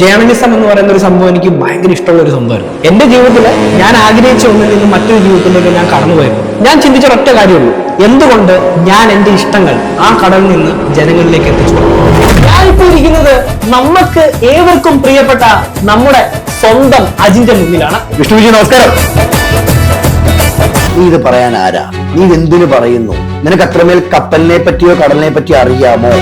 Journalism എന്ന് പറയുന്ന ഒരു സംഭവം എനിക്ക് ഭയങ്കര ഇഷ്ടമുള്ള ഒരു സംഭവമായിരുന്നു. എന്റെ ജീവിതത്തിൽ ഞാൻ ആഗ്രഹിച്ച ഒന്നിൽ നിന്ന് മറ്റൊരു ജീവിതത്തിലേക്ക് ഞാൻ കടന്നുപോയിരുന്നു ഞാൻ ചിന്തിച്ച ഒറ്റ കാര്യമുള്ളൂ. എന്തുകൊണ്ട് ഞാൻ എന്റെ ഇഷ്ടങ്ങൾ ആ കടലിൽ നിന്ന് ജനങ്ങളിലേക്ക് എത്തിച്ചു? ഞാനിപ്പോ ഇരിക്കുന്നത് നമുക്ക് ഏവർക്കും പ്രിയപ്പെട്ട നമ്മുടെ സ്വന്തം അജിന്റെ മുന്നിലാണ് വിഷ്ണുജി നമസ്കാരം. നീ ഇത് പറയാൻ ആരാ? നീ എന്തിനു പറയുന്നു? നിനക്ക് അത്രമേൽ കപ്പലിനെ പറ്റിയോ കടലിനെ പറ്റിയോ അറിയാമോ?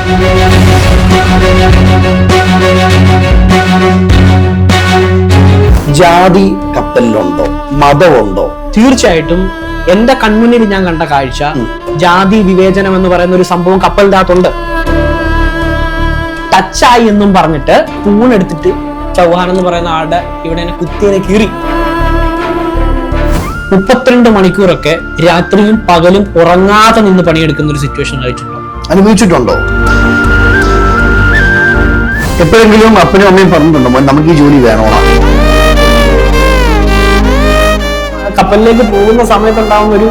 ജാതി കപ്പലിലുണ്ടോ മതമുണ്ടോ? തീർച്ചയായിട്ടും എന്റെ കൺമുന്നിൽ ഞാൻ കണ്ട കാഴ്ച ജാതി വിവേചനം എന്ന് പറയുന്ന ഒരു സംഭവം കപ്പലിനകത്തുണ്ട്. ടച്ചായി എന്നും പറഞ്ഞിട്ട് പൂണെടുത്തിട്ട് ചൗഹാൻ എന്ന് പറയുന്ന ആളുടെ ഇവിടെ എന്നെ കുത്തിയനെ കീറി. മുപ്പത്തിരണ്ട് മണിക്കൂറൊക്കെ രാത്രിയും പകലും ഉറങ്ങാതെ നിന്ന് പണിയെടുക്കുന്ന ഒരു സിറ്റുവേഷൻ ആയിട്ടുണ്ടോ? അനുഭവിച്ചിട്ടുണ്ടോ? എപ്പോഴെങ്കിലും അപ്പനും അമ്മയും പറഞ്ഞിട്ടുണ്ടോ നമുക്ക് ഈ ജോലി വേണോടാ. കപ്പലിലേക്ക് പോകുന്ന സമയത്തുണ്ടാവുന്ന ഒരു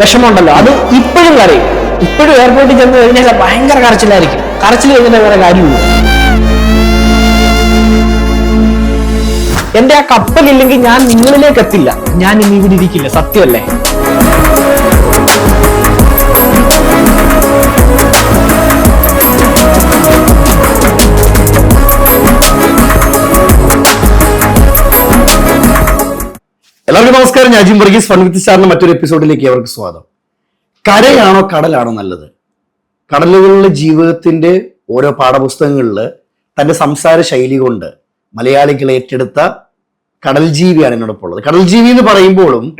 വിഷമമുണ്ടല്ലോ. അത് ഇപ്പോഴും കരയും. ഇപ്പോഴും എയർപോർട്ടിൽ ചെന്ന് കഴിഞ്ഞാൽ ഭയങ്കര കരച്ചിലായിരിക്കും. കരച്ചിൽ കഴിഞ്ഞിട്ട് വേറെ കാര്യമില്ല എന്റെ ആ കപ്പലില്ലെങ്കിൽ ഞാൻ നിങ്ങളിലേക്ക് എത്തില്ല. ഞാൻ ഇനി ഇവിടെ ഇരിക്കില്ല. സത്യമല്ലേ? എല്ലാവർക്കും നമസ്കാരം. ഞാൻ അജിം വർഗീസ് ഫൺ വിത്ത് സ്റ്റാറിന്റെ മറ്റൊരു എപ്പിസോഡിലേക്ക് അവർക്ക് സ്വാഗതം. കരയാണോ കടലാണോ നല്ലത്? കടലുകളിലെ ജീവിതത്തിന്റെ ഓരോ പാഠപുസ്തകങ്ങളിൽ തന്റെ സംസാര ശൈലി കൊണ്ട് മലയാളികൾ ഏറ്റെടുത്ത കടൽ ജീവിയാണ് എന്നോടൊപ്പം ഉള്ളത് കടൽ ജീവി എന്ന് പറയുമ്പോഴും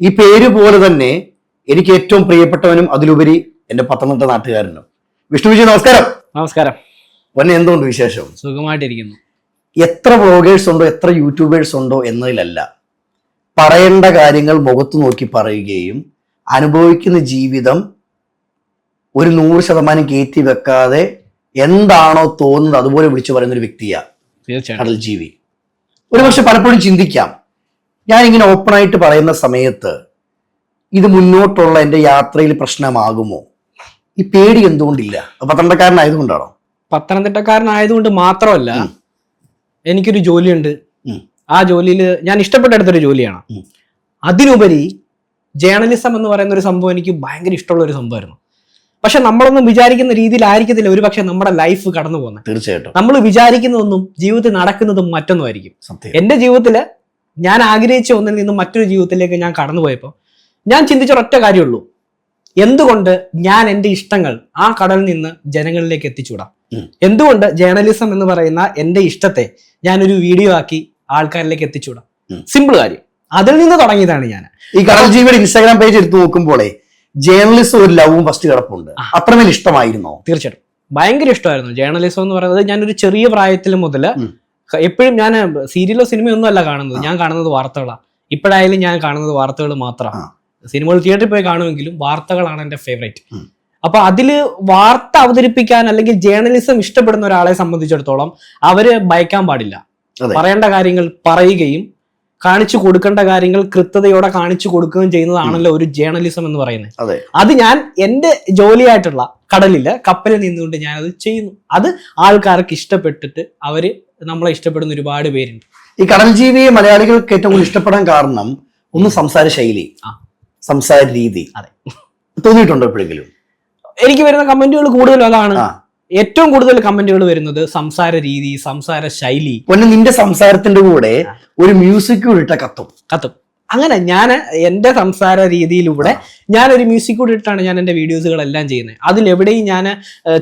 ഈ പേര് പോലെ തന്നെ എനിക്ക് ഏറ്റവും പ്രിയപ്പെട്ടവനും അതിലുപരി എന്റെ പത്തനംതിട്ട നാട്ടുകാരനും. വിഷ്ണു വിജയ് നമസ്കാരം. നമസ്കാരം. ഒന്നെ എന്തുകൊണ്ട് വിശേഷം? സുഖമായിട്ടിരിക്കുന്നു. എത്ര വ്ളോഗേഴ്സ് ഉണ്ടോ എത്ര യൂട്യൂബേഴ്സ് ഉണ്ടോ എന്നതിലല്ല. പറയേണ്ട കാര്യങ്ങൾ മുഖത്ത് നോക്കി പറയുകയും അനുഭവിക്കുന്ന ജീവിതം ഒരു നൂറ് ശതമാനം കയറ്റി വെക്കാതെ എന്താണോ തോന്നുന്നത് അതുപോലെ വിളിച്ചു പറയുന്ന ഒരു വ്യക്തിയാണ് അടൽ കടൽ ജീവി. ഒരു പക്ഷെ പലപ്പോഴും ചിന്തിക്കാം. ഞാൻ ഇങ്ങനെ ഓപ്പണായിട്ട് പറയുന്ന സമയത്ത് ഇത് മുന്നോട്ടുള്ള എന്റെ യാത്രയിൽ പ്രശ്നമാകുമോ? ഈ പേടി എന്തുകൊണ്ടില്ല? പത്തനംതിട്ടക്കാരനായതുകൊണ്ടാണോ? പത്തനംതിട്ടക്കാരനായതുകൊണ്ട് മാത്രമല്ല. എനിക്കൊരു ജോലിയുണ്ട്. ആ ജോലിയിൽ ഞാൻ ഇഷ്ടപ്പെട്ട ഇഷ്ടപ്പെട്ടെടുത്തൊരു ജോലിയാണ്. അതിനുപരി ജേർണലിസം എന്ന് പറയുന്ന ഒരു സംഭവം എനിക്ക് ഭയങ്കര ഇഷ്ടമുള്ള ഒരു സംഭവമായിരുന്നു. പക്ഷെ നമ്മളൊന്നും വിചാരിക്കുന്ന രീതിയിലായിരിക്കത്തില്ല ഒരു പക്ഷെ നമ്മുടെ ലൈഫ് കടന്നു പോകുന്നത്. തീർച്ചയായിട്ടും. നമ്മൾ വിചാരിക്കുന്നതൊന്നും ജീവിതത്തിൽ നടക്കുന്നതും മറ്റൊന്നും ആയിരിക്കും എന്റെ ജീവിതത്തിൽ ഞാൻ ആഗ്രഹിച്ച ഒന്നിൽ നിന്നും മറ്റൊരു ജീവിതത്തിലേക്ക് ഞാൻ കടന്നുപോയപ്പോൾ ഞാൻ ചിന്തിച്ച ഒറ്റ കാര്യമുള്ളൂ. എന്തുകൊണ്ട് ഞാൻ എന്റെ ഇഷ്ടങ്ങൾ ആ കടലിൽ നിന്ന് ജനങ്ങളിലേക്ക് എത്തിച്ചുവിടാം? എന്തുകൊണ്ട് ജേർണലിസം എന്ന് പറയുന്ന എന്റെ ഇഷ്ടത്തെ ഞാനൊരു വീഡിയോ ആക്കി ആൾക്കാരിലേക്ക് എത്തിച്ചുവിടാം. ഉം. സിമ്പിൾ കാര്യം. അതിൽ നിന്ന് തുടങ്ങിയതാണ് ഞാൻ. ഈ കടൽ ജീവിയുടെ ഇൻസ്റ്റാഗ്രാം പേജ് എടുത്തു നോക്കുമ്പോഴേ ജേർണലിസ്റ്റ് ഒരു ലവും ഫസ്റ്റ് കിടപ്പുണ്ട്. അത്രമേൽ ഇഷ്ടമായിരുന്നോ? തീർച്ചയായിട്ടും. ഭയങ്കര ഇഷ്ടമായിരുന്നു. ജേർണലിസം എന്ന് പറയുന്നത് ഞാനൊരു ചെറിയ പ്രായത്തിൽ മുതൽ എപ്പോഴും ഞാൻ സീരിയലോ സിനിമയൊന്നും അല്ല കാണുന്നത്. ഞാൻ കാണുന്നത് വാർത്തകളാണ്. ഇപ്പോഴായാലും ഞാൻ കാണുന്നത് വാർത്തകൾ മാത്രമാണ്. സിനിമകൾ തിയേറ്ററിൽ പോയി കാണുമെങ്കിലും വാർത്തകളാണ് എന്റെ ഫേവറേറ്റ്. അപ്പൊ അതിൽ വാർത്ത അവതരിപ്പിക്കാൻ അല്ലെങ്കിൽ ജേർണലിസം ഇഷ്ടപ്പെടുന്ന ഒരാളെ സംബന്ധിച്ചിടത്തോളം അവർ ഭയക്കാൻ പാടില്ല. പറയേണ്ട കാര്യങ്ങൾ പറയുകയും കാണിച്ചു കൊടുക്കേണ്ട കാര്യങ്ങൾ കൃത്യതയോടെ കാണിച്ചു കൊടുക്കുകയും ചെയ്യുന്നതാണല്ലോ ഒരു ജേർണലിസം എന്ന് പറയുന്നത്. അതെ. ഞാൻ എന്റെ ജോലിയായിട്ടുള്ള കടലിൽ കപ്പലിൽ നിന്നുകൊണ്ട് ഞാൻ അത് ചെയ്യുന്നു. അത് ആൾക്കാർക്ക് ഇഷ്ടപ്പെട്ടിട്ട് അവർ നമ്മളെ ഇഷ്ടപ്പെടുന്ന ഒരുപാട് പേരുണ്ട്. ഈ കടൽ ജീവിയെ മലയാളികൾക്ക് ഏറ്റവും കൂടുതൽ ഇഷ്ടപ്പെടാൻ കാരണം ഒന്ന് സംസാര ശൈലി ആ. സംസാര രീതി. അതെ. തോന്നിയിട്ടുണ്ടോ എപ്പോഴെങ്കിലും എനിക്ക് വരുന്ന കമന്റുകൾ കൂടുതലും അതാണ്. ഏറ്റവും കൂടുതൽ കമന്റുകൾ വരുന്നത് സംസാര രീതി സംസാര ശൈലി. പൊന്നെ നിന്റെ സംസാരത്തിന്റെ കൂടെ ഒരു മ്യൂസിക് കൂടി ഇട്ട കത്തും. കത്തും. അങ്ങനെ ഞാൻ എന്റെ സംസാര രീതിയിലൂടെ ഞാനൊരു മ്യൂസിക് കൂടി ഇട്ടാണ് ഞാൻ എന്റെ വീഡിയോസുകളെല്ലാം ചെയ്യുന്നത്. അതിലെവിടെയും ഞാൻ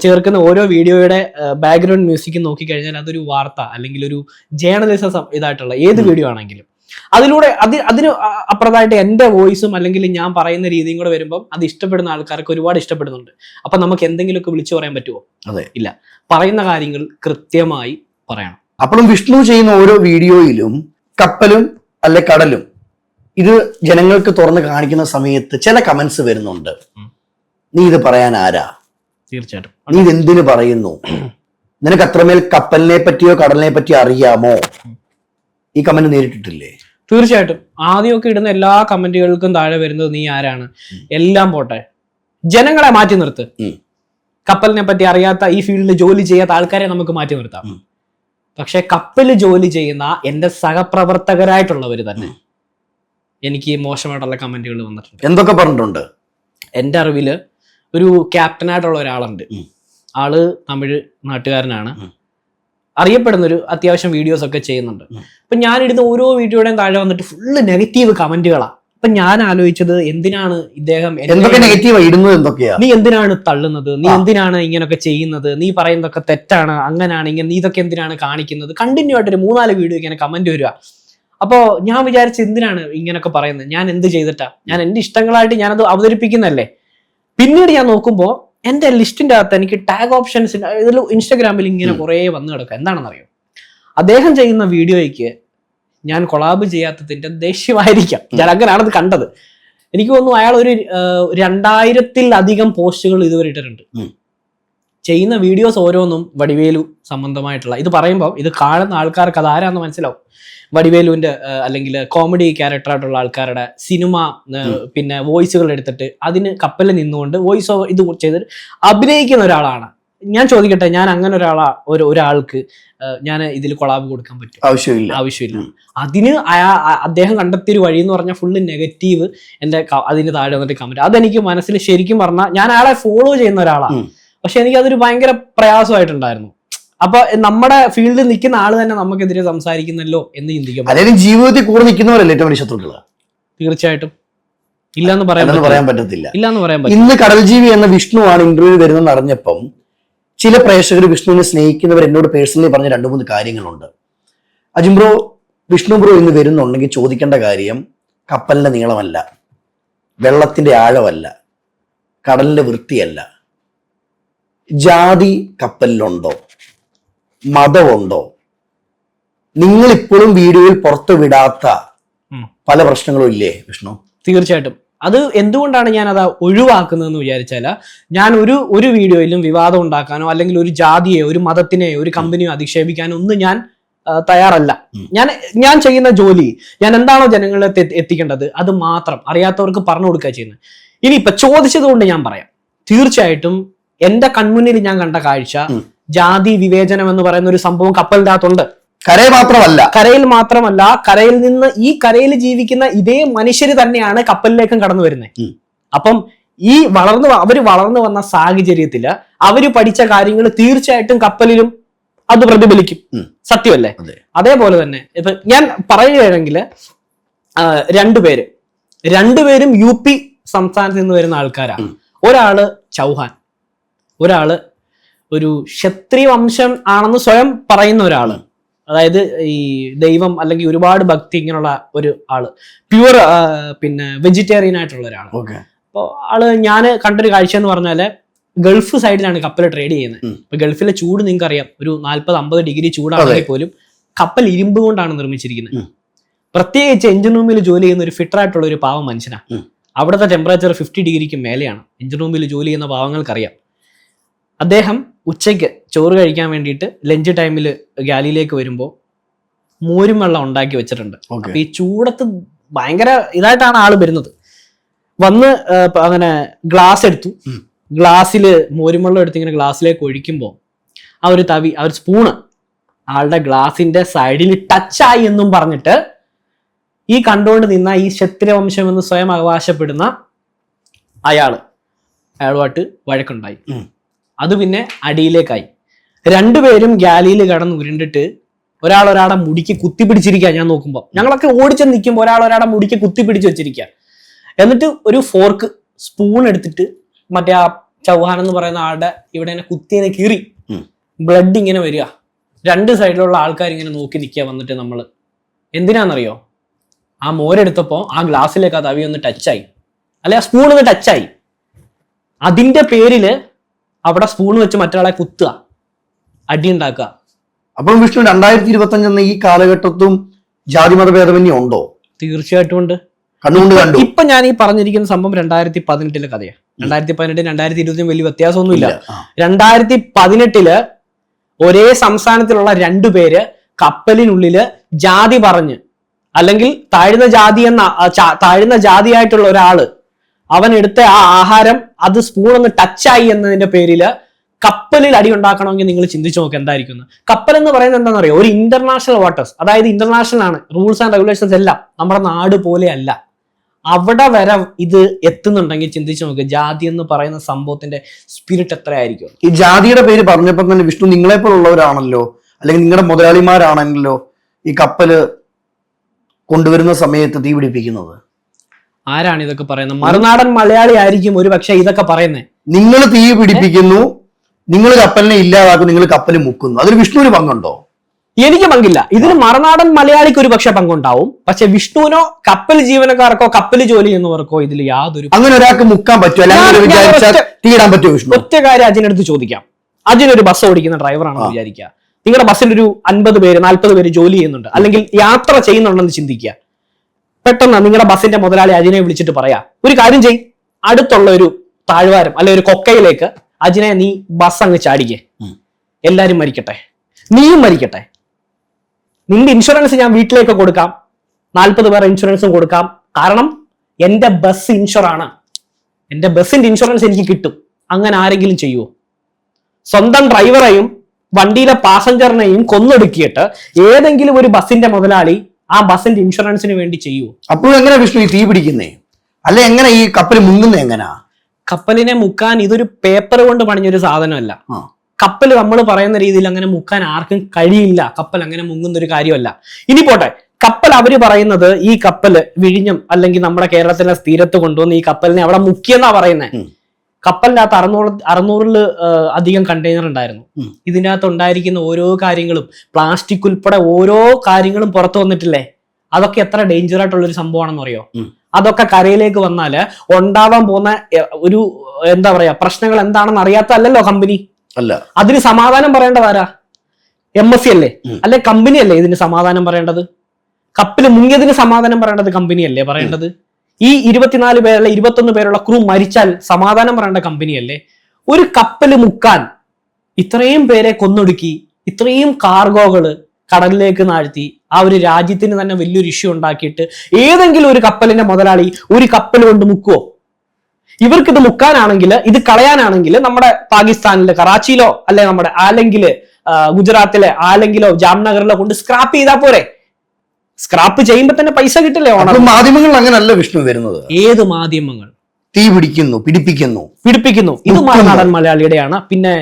ചേർക്കുന്ന ഓരോ വീഡിയോയുടെ ബാക്ക്ഗ്രൗണ്ട് മ്യൂസിക് നോക്കിക്കഴിഞ്ഞാൽ അതൊരു വാർത്ത അല്ലെങ്കിൽ ഒരു ജേർണലിസം ഇതായിട്ടുള്ള ഏത് വീഡിയോ ആണെങ്കിലും. അതിലൂടെ അത് അതിന് അപ്പുറത്തായിട്ട് എന്റെ വോയിസും അല്ലെങ്കിൽ ഞാൻ പറയുന്ന രീതിയും കൂടെ വരുമ്പോൾ അത് ഇഷ്ടപ്പെടുന്ന ആൾക്കാർക്ക് ഒരുപാട് ഇഷ്ടപ്പെടുന്നുണ്ട്. അപ്പം നമുക്ക് എന്തെങ്കിലുമൊക്കെ വിളിച്ചു പറയാൻ പറ്റുമോ അതെ. ഇല്ല. പറയുന്ന കാര്യങ്ങൾ കൃത്യമായി പറയണം. അപ്പോഴും വിഷ്ണു ചെയ്യുന്ന ഓരോ വീഡിയോയിലും കപ്പലും അല്ലെ കടലും ഇത് ജനങ്ങൾക്ക് തുറന്ന് കാണിക്കുന്ന സമയത്ത് ചില കമന്റ്സ് വരുന്നുണ്ട്. നീ ഇത് പറയാൻ ആരാ? തീർച്ചയായിട്ടും. നീ ഇത് എന്തിനു പറയുന്നു? നിനക്ക് അത്രമേൽ കപ്പലിനെ പറ്റിയോ കടലിനെ പറ്റിയോ അറിയാമോ? ഈ കമന്റ് നേരിട്ടിട്ടില്ലേ? തീർച്ചയായിട്ടും. ആദ്യമൊക്കെ ഇടുന്ന എല്ലാ കമന്റുകൾക്കും താഴെ വരുന്നത് നീ ആരാണ്? എല്ലാം പോട്ടെ. ജനങ്ങളെ മാറ്റി നിർത്ത്. കപ്പലിനെ പറ്റി അറിയാത്ത ഈ ഫീൽഡിൽ ജോലി ചെയ്യാത്ത ആൾക്കാരെ നമുക്ക് മാറ്റി നിർത്താം. പക്ഷെ കപ്പൽ ജോലി ചെയ്യുന്ന എന്റെ സഹപ്രവർത്തകരായിട്ടുള്ളവർ തന്നെ എനിക്ക് മോശമായിട്ടുള്ള കമന്റുകൾ വന്നിട്ടുണ്ട്. എന്തൊക്കെ പറഞ്ഞിട്ടുണ്ട്? എന്റെ അറിവിൽ ഒരു ക്യാപ്റ്റനായിട്ടുള്ള ഒരാളുണ്ട്. ആൾ തമിഴ് നാട്ടുകാരനാണ്. അറിയപ്പെടുന്ന ഒരു അത്യാവശ്യം വീഡിയോസ് ഒക്കെ ചെയ്യുന്നുണ്ട് അപ്പൊ ഞാൻ ഇടുന്ന ഓരോ വീഡിയോയുടെയും താഴെ വന്നിട്ട് ഫുള്ള് നെഗറ്റീവ് കമന്റുകളാണ് അപ്പൊ ഞാൻ ആലോചിച്ചത് എന്തിനാണ് ഇദ്ദേഹം എന്തൊക്കെ നെഗറ്റീവാ ഇടുന്നത് എന്തൊക്കെയാ? നീ എന്തിനാണ് തള്ളുന്നത്? നീ എന്തിനാണ് ഇങ്ങനൊക്കെ ചെയ്യുന്നത്? നീ പറയുന്നതൊക്കെ തെറ്റാണ് അങ്ങനാണ് ഇങ്ങനെ നീ ഇതൊക്കെ എന്തിനാണ് കാണിക്കുന്നത്? കണ്ടിന്യൂ ആയിട്ട് ഒരു മൂന്നാൽ വീഡിയോ ഇങ്ങനെ കമന്റ് വരിക. അപ്പോ ഞാൻ വിചാരിച്ച എന്തിനാണ് ഇങ്ങനൊക്കെ പറയുന്നത്? ഞാൻ എന്ത് ചെയ്തിട്ടാ? ഞാൻ എന്റെ ഇഷ്ടങ്ങളായിട്ട് ഞാനത് അവതരിപ്പിക്കുന്നല്ലേ പിന്നീട് ഞാൻ നോക്കുമ്പോൾ എന്റെ ലിസ്റ്റിന്റെ അകത്ത് എനിക്ക് ടാഗ് ഓപ്ഷൻസ് ഇതിൽ ഇൻസ്റ്റാഗ്രാമിൽ ഇങ്ങനെ. കുറേ വന്നു കിടക്കുക എന്താണെന്നറിയോ? അദ്ദേഹം ചെയ്യുന്ന വീഡിയോയ്ക്ക് ഞാൻ കൊളാബ് ചെയ്യാത്തതിന്റെ ദേഷ്യമായിരിക്കാം. ഞാൻ അങ്ങനെയാണത് കണ്ടത്. എനിക്ക് തോന്നുന്നു അയാൾ ഒരു രണ്ടായിരത്തിൽ അധികം പോസ്റ്റുകൾ ഇതുവരെ ഇട്ടിട്ടുണ്ട്. ചെയ്യുന്ന വീഡിയോസ് ഓരോന്നും വടിവേലു സംബന്ധമായിട്ടുള്ള. ഇത് പറയുമ്പോൾ ഇത് കാണുന്ന ആൾക്കാർക്ക് അത് ആരാന്ന് മനസ്സിലാവും. വടിവേലുവിന്റെ അല്ലെങ്കിൽ കോമഡി ക്യാരക്ടറായിട്ടുള്ള ആൾക്കാരുടെ സിനിമ പിന്നെ വോയിസുകൾ എടുത്തിട്ട് അതിന് കപ്പലിൽ നിന്നുകൊണ്ട് വോയിസ് ഓവർ ഇത് ചെയ്തിട്ട് അഭിനയിക്കുന്ന ഒരാളാണ്. ഞാൻ ചോദിക്കട്ടെ ഞാൻ അങ്ങനെ ഒരാളാ ഒരു ഒരാൾക്ക് ഞാൻ ഇതിൽ കൊളാബ് കൊടുക്കാൻ പറ്റും? ആവശ്യമില്ല. ആവശ്യമില്ല. അതിന് അയാ- അദ്ദേഹം കണ്ടെത്തിയ ഒരു വഴി എന്ന് പറഞ്ഞാൽ ഫുള്ള് നെഗറ്റീവ് എന്റെ അതിന് താഴെ വന്നിട്ട് കമന്റ് അതെനിക്ക് മനസ്സിൽ ശരിക്കും പറഞ്ഞാൽ ഞാൻ അയാളെ ഫോളോ ചെയ്യുന്ന ഒരാളാണ്. പക്ഷെ എനിക്ക് അതൊരു ഭയങ്കര പ്രയാസമായിട്ടുണ്ടായിരുന്നു. അപ്പൊ നമ്മുടെ ഫീൽഡിൽ നിൽക്കുന്ന ആൾ തന്നെ നമുക്കെതിരെ സംസാരിക്കുന്നല്ലോ എന്ന് ചിന്തിക്കും അതായത് ജീവിതത്തിൽ കൂടെ നിൽക്കുന്നവരല്ലേ ഏറ്റവും വലിയ ശത്രുക്കൾ? തീർച്ചയായിട്ടും. ഇല്ലെന്ന് പറയാൻ പറ്റത്തില്ല. ഇല്ലെന്ന് പറയാൻ പറ്റില്ല. ഇന്ന് കടൽജീവി എന്ന വിഷ്ണുവാണ് ഇന്റർവ്യൂ വരുന്നെന്ന് അറിഞ്ഞപ്പം ചില പ്രേക്ഷകർ വിഷ്ണുവിനെ സ്നേഹിക്കുന്നവർ എന്നോട് പേഴ്സണലി പറഞ്ഞ രണ്ട് മൂന്ന് കാര്യങ്ങളുണ്ട്. അജിം ബ്രോ വിഷ്ണു ബ്രോ ഇന്ന് വരുന്നുണ്ടെങ്കിൽ ചോദിക്കേണ്ട കാര്യം കപ്പലിന്റെ നീളമല്ല. വെള്ളത്തിന്റെ ആഴമല്ല. കടലിന്റെ വൃത്തിയല്ല. ജാതി കപ്പലിലുണ്ടോ? മതമുണ്ടോ? നിങ്ങൾ ഇപ്പോഴും വീഡിയോയിൽ പുറത്തു വിടാത്ത പല പ്രശ്നങ്ങളും ഇല്ലേ വിഷ്ണു? തീർച്ചയായിട്ടും. അത് എന്തുകൊണ്ടാണ് ഞാൻ അത് ഒഴിവാക്കുന്നതെന്ന് വിചാരിച്ചാൽ ഞാൻ ഒരു ഒരു വീഡിയോയിലും വിവാദം ഉണ്ടാക്കാനോ അല്ലെങ്കിൽ ഒരു ജാതിയെ ഒരു മതത്തിനെ ഒരു കമ്പനിയോ അധിക്ഷേപിക്കാനോ ഒന്നും ഞാൻ തയ്യാറല്ല. ഞാൻ ഞാൻ ചെയ്യുന്ന ജോലി ഞാൻ എന്താണോ ജനങ്ങളെ എത്തിക്കേണ്ടത് അത് മാത്രം അറിയാത്തവർക്ക് പറഞ്ഞു കൊടുക്കുക ചെയ്യുന്നത്. ഇനി ഇപ്പൊ ചോദിച്ചത് കൊണ്ട് ഞാൻ പറയാം. തീർച്ചയായിട്ടും എന്റെ കൺമുന്നിൽ ഞാൻ കണ്ട കാഴ്ച ജാതി വിവേചനം എന്ന് പറയുന്ന ഒരു സംഭവം കപ്പലിന്റെ അകത്തുണ്ട് കരയെ മാത്രമല്ല. കരയിൽ മാത്രമല്ല കരയിൽ നിന്ന് ഈ കരയിൽ ജീവിക്കുന്ന ഇതേ മനുഷ്യർ തന്നെയാണ് കപ്പലിലേക്കും കടന്നു വരുന്നത് അപ്പം ഈ വളർന്നു അവർ അവർ വളർന്നു വന്ന സാഹചര്യത്തിൽ അവർ പഠിച്ച കാര്യങ്ങൾ തീർച്ചയായിട്ടും കപ്പലിലും അത് പ്രതിഫലിക്കും. സത്യമല്ലേ? അതേപോലെ തന്നെ ഇപ്പൊ ഞാൻ പറയുകയാണെങ്കിൽ രണ്ടുപേര് രണ്ടുപേരും യു പി സംസ്ഥാനത്ത് നിന്ന് വരുന്ന ആൾക്കാരാണ്. ഒരാൾ ചൗഹാൻ. ഒരാൾ ഒരു ക്ഷത്രിയ വംശം ആണെന്ന് സ്വയം പറയുന്ന ഒരാൾ. അതായത് ഈ ദൈവം അല്ലെങ്കിൽ ഒരുപാട് ഭക്തി ഇങ്ങനെയുള്ള ഒരു ആൾ. പ്യുവർ പിന്നെ വെജിറ്റേറിയൻ ആയിട്ടുള്ള ഒരാൾ അപ്പോൾ ആൾ ഞാൻ കണ്ടൊരു കാഴ്ച എന്ന് പറഞ്ഞാൽ ഗൾഫ് സൈഡിലാണ് കപ്പൽ ട്രേഡ് ചെയ്യുന്നത്. ഇപ്പൊ ഗൾഫിലെ ചൂട് നിങ്ങൾക്ക് അറിയാം ഒരു നാല്പത് അമ്പത് ഡിഗ്രി ചൂടാണെങ്കിൽ പോലും കപ്പൽ ഇരുമ്പ് കൊണ്ടാണ് നിർമ്മിച്ചിരിക്കുന്നത്. പ്രത്യേകിച്ച് എഞ്ചിൻ റൂമിൽ ജോലി ചെയ്യുന്ന ഒരു ഫിറ്റർ ആയിട്ടുള്ള ഒരു പാവം മനുഷ്യനാണ്. അവിടുത്തെ ടെമ്പറേച്ചർ ഫിഫ്റ്റി ഡിഗ്രിക്ക് മേലെയാണ്. എഞ്ചിൻ റൂമിൽ ജോലി ചെയ്യുന്ന പാവങ്ങൾക്കറിയാം. അദ്ദേഹം ഉച്ചയ്ക്ക് ചോറ് കഴിക്കാൻ വേണ്ടിയിട്ട് ലഞ്ച് ടൈമിൽ ഗാലിയിലേക്ക് വരുമ്പോൾ മോരും വെള്ളം ഉണ്ടാക്കി വെച്ചിട്ടുണ്ട്. അപ്പൊ ഈ ചൂടത്ത് ഭയങ്കര ഇതായിട്ടാണ് ആൾ വരുന്നത്. വന്ന് അങ്ങനെ ഗ്ലാസ് എടുത്തു. ഗ്ലാസ്സിൽ മോരും വെള്ളം എടുത്ത് ഇങ്ങനെ ഗ്ലാസ്സിലേക്ക് ഒഴിക്കുമ്പോൾ ആ ഒരു തവി ആ ഒരു സ്പൂണ് ആളുടെ ഗ്ലാസിന്റെ സൈഡിൽ ടച്ചായി എന്നും പറഞ്ഞിട്ട് ഈ കണ്ടുകൊണ്ട് നിന്ന ഈ ക്ഷത്രിയവംശം എന്ന് സ്വയം അവകാശപ്പെടുന്ന അയാൾ അയാളുമായിട്ട് വഴക്കുണ്ടായി. അത് പിന്നെ അടിയിലേക്കായി. രണ്ടുപേരും ഗാലിയിൽ കടന്ന് ഉരുണ്ടിട്ട് ഒരാൾ ഒരാളെ മുടിക്ക് കുത്തിപ്പിടിച്ചിരിക്കുക ഞാൻ നോക്കുമ്പോൾ ഞങ്ങളൊക്കെ ഓടിച്ച് നിൽക്കുമ്പോൾ ഒരാൾ ഒരാളെ മുടിക്ക് കുത്തിപ്പിടിച്ച് വെച്ചിരിക്കുക എന്നിട്ട് ഒരു ഫോർക്ക് സ്പൂൺ എടുത്തിട്ട് മറ്റേ ആ ചൗഹാൻ എന്ന് പറയുന്ന ആളുടെ ഇവിടെ തന്നെ കുത്തിനെ കീറി. ബ്ലഡ് ഇങ്ങനെ വരിക. രണ്ട് സൈഡിലുള്ള ആൾക്കാർ ഇങ്ങനെ നോക്കി നിൽക്കുക വന്നിട്ട് നമ്മൾ എന്തിനാണെന്നറിയോ ആ മോരെടുത്തപ്പോൾ ആ ഗ്ലാസ്സിലേക്ക് ആ തവി ഒന്ന് ടച്ചായി അല്ലെ ആ സ്പൂൺ ഒന്ന് ടച്ചായി അതിന്റെ പേരിൽ അവിടെ സ്പൂൺ വെച്ച് മറ്റൊരാളെ കുത്തുക. അടി ഉണ്ടാക്കുക. അപ്പോൾ വിഷ്ണു രണ്ടായിരത്തി ഇരുപത്തി അഞ്ച് എന്ന ഈ കാലഘട്ടത്തും ജാതിമത ഭേദമന്യേ ഉണ്ടോ? തീർച്ചയായിട്ടും ഉണ്ട്. കണ്ണുകൊണ്ട് കണ്ടു. ഇപ്പൊ ഞാൻ ഈ പറഞ്ഞിരിക്കുന്ന സംഭവം രണ്ടായിരത്തി പതിനെട്ടിലെ കഥയാണ് രണ്ടായിരത്തി പതിനെട്ട് രണ്ടായിരത്തി ഇരുപതിനും വലിയ വ്യത്യാസമൊന്നുമില്ല. രണ്ടായിരത്തി പതിനെട്ടിൽ ഒരേ സംസ്ഥാനത്തിലുള്ള രണ്ടു പേര് കപ്പലിനുള്ളിൽ ജാതി പറഞ്ഞ് അല്ലെങ്കിൽ താഴ്ന്ന ജാതി എന്ന താഴ്ന്ന ജാതിയായിട്ടുള്ള ഒരാൾ അവൻ എടുത്ത ആ ആഹാരം അത് സ്പൂൺ ഒന്ന് ടച്ചായി എന്നതിന്റെ പേരിൽ കപ്പലിൽ അടി ഉണ്ടാക്കണമെങ്കിൽ നിങ്ങൾ ചിന്തിച്ചു നോക്ക് എന്തായിരിക്കും കപ്പൽ എന്ന് പറയുന്നത് എന്താണെന്ന് അറിയോ ഒരു ഇന്റർനാഷണൽ വാട്ടേഴ്സ് അതായത് ഇന്റർനാഷണൽ ആണ്. റൂൾസ് ആൻഡ് റെഗുലേഷൻസ് എല്ലാം നമ്മുടെ നാട് പോലെയല്ല അവിടെ വരെ ഇത് എത്തുന്നുണ്ടെങ്കിൽ ചിന്തിച്ചു നോക്ക്. ജാതി എന്ന് പറയുന്ന സംഭവത്തിന്റെ സ്പിരിറ്റ് എത്രയായിരിക്കും? ഈ ജാതിയുടെ പേര് പറഞ്ഞപ്പോൾ തന്നെ വിഷ്ണു നിങ്ങളെ പോലുള്ളവരാണല്ലോ അല്ലെങ്കിൽ നിങ്ങളുടെ മുതലാളിമാരാണല്ലോ ഈ കപ്പൽ കൊണ്ടുവരുന്ന സമയത്ത് തീ പിടിപ്പിക്കുന്നത് ആരാണ് ഇതൊക്കെ പറയുന്നത്? മറുനാടൻ മലയാളി ആയിരിക്കും ഒരു പക്ഷെ ഇതൊക്കെ പറയുന്നത് നിങ്ങൾ തീ പിടിപ്പിക്കുന്നു നിങ്ങൾ കപ്പലിനെ ഇല്ലാതാക്കും നിങ്ങൾ കപ്പൽ മുക്കുന്നു. അതിൽ വിഷ്ണുവിന് പങ്കുണ്ടോ? എനിക്ക് പങ്കില്ല. ഇതിന് മറുനാടൻ മലയാളിക്ക് ഒരു പക്ഷെ പങ്കുണ്ടാവും. പക്ഷെ വിഷ്ണുവിനോ കപ്പൽ ജീവനക്കാർക്കോ കപ്പൽ ജോലി ചെയ്യുന്നവർക്കോ ഇതിൽ യാതൊരു അങ്ങനെ ഒരാൾക്ക് മുക്കാൻ പറ്റുമോ? പറ്റുമോ വിഷ്ണു? ഒറ്റ കാര്യം അജിനടുത്ത് ചോദിക്കാം. അജിനൊരു ബസ് ഓടിക്കുന്ന ഡ്രൈവറാണെന്ന് വിചാരിക്കുക. നിങ്ങളുടെ ബസ്സിൽ ഒരു അൻപത് പേര് നാൽപ്പത് പേര് ജോലി ചെയ്യുന്നുണ്ട്. അല്ലെങ്കിൽ യാത്ര ചെയ്യുന്നുണ്ടെന്ന് ചിന്തിക്കുക. പെട്ടെന്ന് നിങ്ങളുടെ ബസ്സിന്റെ മുതലാളി അജിനെ വിളിച്ചിട്ട് പറയാ ഒരു കാര്യം ചെയ് അടുത്തുള്ള ഒരു താഴ്വാരം അല്ലെ ഒരു കൊക്കയിലേക്ക് അജിനെ നീ ബസ് അങ്ങ് ചാടിക്കേ. എല്ലാരും മരിക്കട്ടെ. നീയും മരിക്കട്ടെ. നിന്റെ ഇൻഷുറൻസ് ഞാൻ വീട്ടിലേക്ക് കൊടുക്കാം. നാൽപ്പത് പേർ ഇൻഷുറൻസും കൊടുക്കാം. കാരണം എന്റെ ബസ് ഇൻഷുറാണ് എന്റെ ബസ്സിന്റെ ഇൻഷുറൻസ് എനിക്ക് കിട്ടും. അങ്ങനെ ആരെങ്കിലും ചെയ്യുമോ സ്വന്തം ഡ്രൈവറെയും വണ്ടിയിലെ പാസഞ്ചറിനെയും കൊന്നൊടുക്കിയിട്ട് ഏതെങ്കിലും ഒരു ബസ്സിന്റെ മുതലാളി ആ ബസിന്റെ ഇൻഷുറൻസിന് വേണ്ടി ചെയ്യൂ അപ്പോഴും എങ്ങനെ വിഷ്ണു ഈ തീ പിടിക്കുന്നേ? അല്ലെ എങ്ങനെ ഈ കപ്പൽ മുങ്ങുന്നേ എങ്ങനാ? കപ്പലിനെ മുക്കാൻ ഇതൊരു പേപ്പർ കൊണ്ട് പണിഞ്ഞൊരു സാധനമല്ല. കപ്പൽ നമ്മൾ പറയുന്ന രീതിയിൽ അങ്ങനെ മുക്കാൻ ആർക്കും കഴിയില്ല. കപ്പൽ അങ്ങനെ മുങ്ങുന്ന ഒരു കാര്യമല്ല. ഇനി പോട്ടെ. കപ്പൽ അവർ പറയുന്നത് ഈ കപ്പൽ വിഴിഞ്ഞം അല്ലെങ്കിൽ നമ്മുടെ കേരളത്തിലെ തീരത്ത് കൊണ്ടുവന്ന് ഈ കപ്പലിനെ അവിടെ മുക്കിയെന്നാ പറയുന്നത് അകത്ത് അറുന്നൂറ് അറുന്നൂറിൽ അധികം കണ്ടെയ്നർ ഉണ്ടായിരുന്നു. ഇതിനകത്ത് ഉണ്ടായിരിക്കുന്ന ഓരോ കാര്യങ്ങളും പ്ലാസ്റ്റിക് ഉൾപ്പെടെ ഓരോ കാര്യങ്ങളും പുറത്തു വന്നിട്ടില്ലേ? അതൊക്കെ എത്ര ഡേഞ്ചർ ആയിട്ടുള്ള ഒരു സംഭവമാണെന്ന് അറിയോ? അതൊക്കെ കരയിലേക്ക് വന്നാൽ ഉണ്ടാവാൻ പോകുന്ന ഒരു എന്താ പറയാ പ്രശ്നങ്ങൾ എന്താണെന്ന് അറിയാത്തല്ലോ കമ്പനി അല്ല. അതിന് സമാധാനം പറയേണ്ടതാരാ? എം എസ് സി അല്ലേ. അല്ലെ കമ്പനി അല്ലേ ഇതിന് സമാധാനം പറയേണ്ടത്? കപ്പിൽ മുങ്ങിയതിന് സമാധാനം പറയേണ്ടത് കമ്പനി അല്ലേ പറയേണ്ടത്? ഈ ഇരുപത്തിനാല് പേരുള്ള ഇരുപത്തൊന്ന് പേരുള്ള ക്രൂ മരിച്ചാൽ സമാധാനം പറയേണ്ട കമ്പനിയല്ലേ? ഒരു കപ്പൽ മുക്കാൻ ഇത്രയും പേരെ കൊന്നൊടുക്കി ഇത്രയും കാർഗോകൾ കടലിലേക്ക് നാഴ്ത്തി ആ ഒരു രാജ്യത്തിന് തന്നെ വലിയൊരു ഇഷ്യൂ ഉണ്ടാക്കിയിട്ട് ഏതെങ്കിലും ഒരു കപ്പലിന്റെ മുതലാളി ഒരു കപ്പൽ കൊണ്ട് മുക്കുവോ? ഇവർക്ക് ഇത് മുക്കാനാണെങ്കിൽ ഇത് കളയാനാണെങ്കിൽ നമ്മുടെ പാകിസ്ഥാനിലെ കറാച്ചിയിലോ അല്ലെ നമ്മുടെ ആ, ഗുജറാത്തിലെ ആലെങ്കിലോ ജാംനഗറിലോ കൊണ്ട് സ്ക്രാപ്പ് ചെയ്താൽ പോരെ? സ്ക്രാപ്പ് ചെയ്യുമ്പോ തന്നെ പൈസ കിട്ടില്ലേ ഓണർ മാധ്യമങ്ങൾ അങ്ങനല്ല വിഷ്ണു വരുന്നത്. ഏത് മാധ്യമങ്ങൾ? തീ പിടിക്കുന്നു പിടിപ്പിക്കുന്നു. പിടിപ്പിക്കുന്നു. ഇത്. മലനാടൻ മലയാളിയുടെയാണ്. പിന്നെ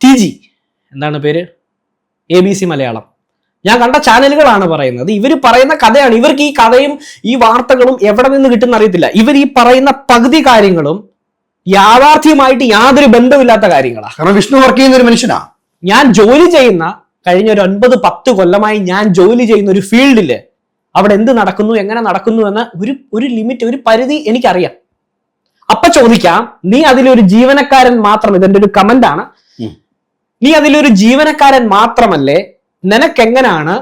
ടി ജി എന്താണ് പേര്? A B C Malayalam. ഞാൻ കണ്ട ചാനലുകളാണ് പറയുന്നത്. ഇവർ പറയുന്ന കഥയാണ്. ഇവർക്ക് ഈ കഥയും ഈ വാർത്തകളും എവിടെ നിന്ന് കിട്ടുന്ന അറിയത്തില്ല. ഇവർ ഈ പറയുന്ന പകുതി കാര്യങ്ങളും യാഥാർത്ഥ്യമായിട്ട് യാതൊരു ബന്ധമില്ലാത്ത കാര്യങ്ങളാണ് കാരണം വിഷ്ണു വർക്ക് ചെയ്യുന്ന ഒരു മനുഷ്യനാ. ഞാൻ ജോലി ചെയ്യുന്ന കഴിഞ്ഞ ഒരു ഒൻപത് പത്ത് കൊല്ലമായി ഞാൻ ജോലി ചെയ്യുന്ന ഒരു ഫീൽഡിൽ അവിടെ എന്ത് നടക്കുന്നു എങ്ങനെ നടക്കുന്നു എന്ന ഒരു ഒരു ലിമിറ്റ് ഒരു പരിധി എനിക്കറിയാം. അപ്പൊ ചോദിക്കാം നീ അതിലൊരു ജീവനക്കാരൻ മാത്രം ഇതെന്റെ ഒരു കമന്റ് ആണ്. നീ അതിലൊരു ജീവനക്കാരൻ മാത്രമല്ലേ നിനക്കെങ്ങനാണ്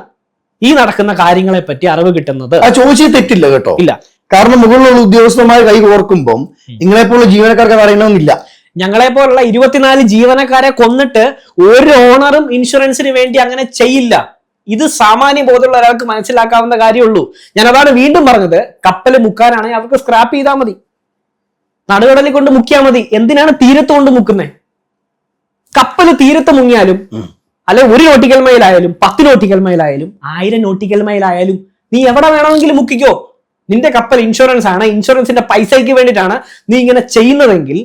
ഈ നടക്കുന്ന കാര്യങ്ങളെ പറ്റി അറിവ് കിട്ടുന്നത്? ആ ചോദിച്ചത് തെറ്റില്ല കേട്ടോ. ഇല്ല. കാരണം മുകളിലുള്ള ഉദ്യോഗസ്ഥന്മാർ കൈ കോർക്കുമ്പോൾ നിങ്ങളെപ്പോലുള്ള ജീവനക്കാർക്ക് അത് അറിയണമെന്നില്ല. ഞങ്ങളെ പോലുള്ള ഇരുപത്തിനാല് ജീവനക്കാരെ കൊന്നിട്ട് ഒരു ഓണറും ഇൻഷുറൻസിന് വേണ്ടി അങ്ങനെ ചെയ്യില്ല. ഇത് സാമാന്യ ബോധമുള്ള ഒരാൾക്ക് മനസ്സിലാക്കാവുന്ന കാര്യമുള്ളൂ. ഞാൻ അതാണ് വീണ്ടും പറഞ്ഞത്. കപ്പൽ മുക്കാനാണെങ്കിൽ അവർക്ക് സ്ക്രാപ്പ് ചെയ്താൽ മതി. നടുകടലിൽ കൊണ്ട് മുക്കിയാൽ മതി. എന്തിനാണ് തീരത്ത് കൊണ്ട് മുക്കുന്നത് കപ്പൽ തീരത്ത് മുങ്ങിയാലും. അല്ലെ ഒരു നോട്ടിക്കൽ മൈലായാലും പത്ത് നോട്ടിക്കൽ മൈലായാലും ആയിരം നോട്ടിക്കൽ മൈലായാലും നീ എവിടെ വേണമെങ്കിലും മുക്കിക്കോ. നിന്റെ കപ്പൽ ഇൻഷുറൻസ് ആണ്. ഇൻഷുറൻസിന്റെ പൈസയ്ക്ക് വേണ്ടിയിട്ടാണ് നീ ഇങ്ങനെ ചെയ്യുന്നതെങ്കിൽ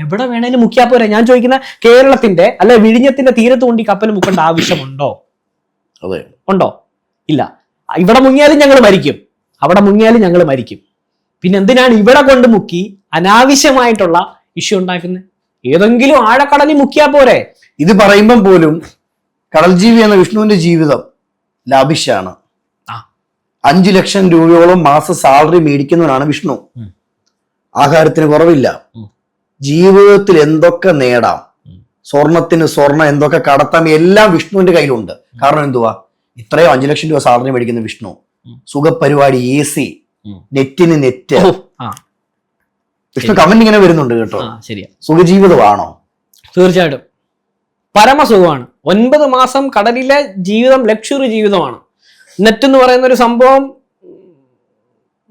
എവിടെ വേണേലും മുക്കിയാ പോരെ. ഞാൻ ചോദിക്കുന്ന കേരളത്തിന്റെ അല്ലെ വിഴിഞ്ഞത്തിന്റെ തീരത്ത് കൊണ്ട് ഈ കപ്പൽ മുക്കേണ്ട ആവശ്യമുണ്ടോ? അതെ. ഉണ്ടോ? ഇല്ല. ഇവിടെ മുങ്ങിയാലും ഞങ്ങൾ മരിക്കും. അവിടെ മുങ്ങിയാലും ഞങ്ങൾ മരിക്കും. പിന്നെ എന്തിനാണ് ഇവിടെ കൊണ്ട് മുക്കി അനാവശ്യമായിട്ടുള്ള ഇഷ്യൂ ഉണ്ടാക്കുന്നത്? ഏതെങ്കിലും ആഴക്കടലിൽ മുക്കിയാ പോരെ. ഇത് പറയുമ്പം പോലും കടൽ ജീവി എന്ന വിഷ്ണുവിന്റെ ജീവിതം ലാഭിഷാണ്. അഞ്ചു ലക്ഷം രൂപയോളം മാസ സാലറി മേടിക്കുന്നവനാണ് വിഷ്ണു. ആഹാരത്തിന് കുറവില്ല. ജീവിതത്തിൽ എന്തൊക്കെ നേടാം. സ്വർണത്തിന് സ്വർണം എന്തൊക്കെ കടത്താം എല്ലാം വിഷ്ണുവിന്റെ കയ്യിലുണ്ട്. കാരണം എന്തുവാ? ഇത്രയോ അഞ്ചു ലക്ഷം രൂപ സാലറി മേടിക്കുന്ന വിഷ്ണു. സുഖപരിപാടി എ സി നെറ്റിന് നെറ്റ്. ആ. വിഷ്ണു കമന്റ് ഇങ്ങനെ വരുന്നുണ്ട് കേട്ടോ. ശരിയാ. സുഖജീവിതമാണോ? തീർച്ചയായിട്ടും. പരമസുഖമാണ്. ഒൻപത് മാസം കടലിലെ ജീവിതം ലക്ഷറി ജീവിതമാണ്. നെറ്റ് എന്ന് പറയുന്ന ഒരു സംഭവം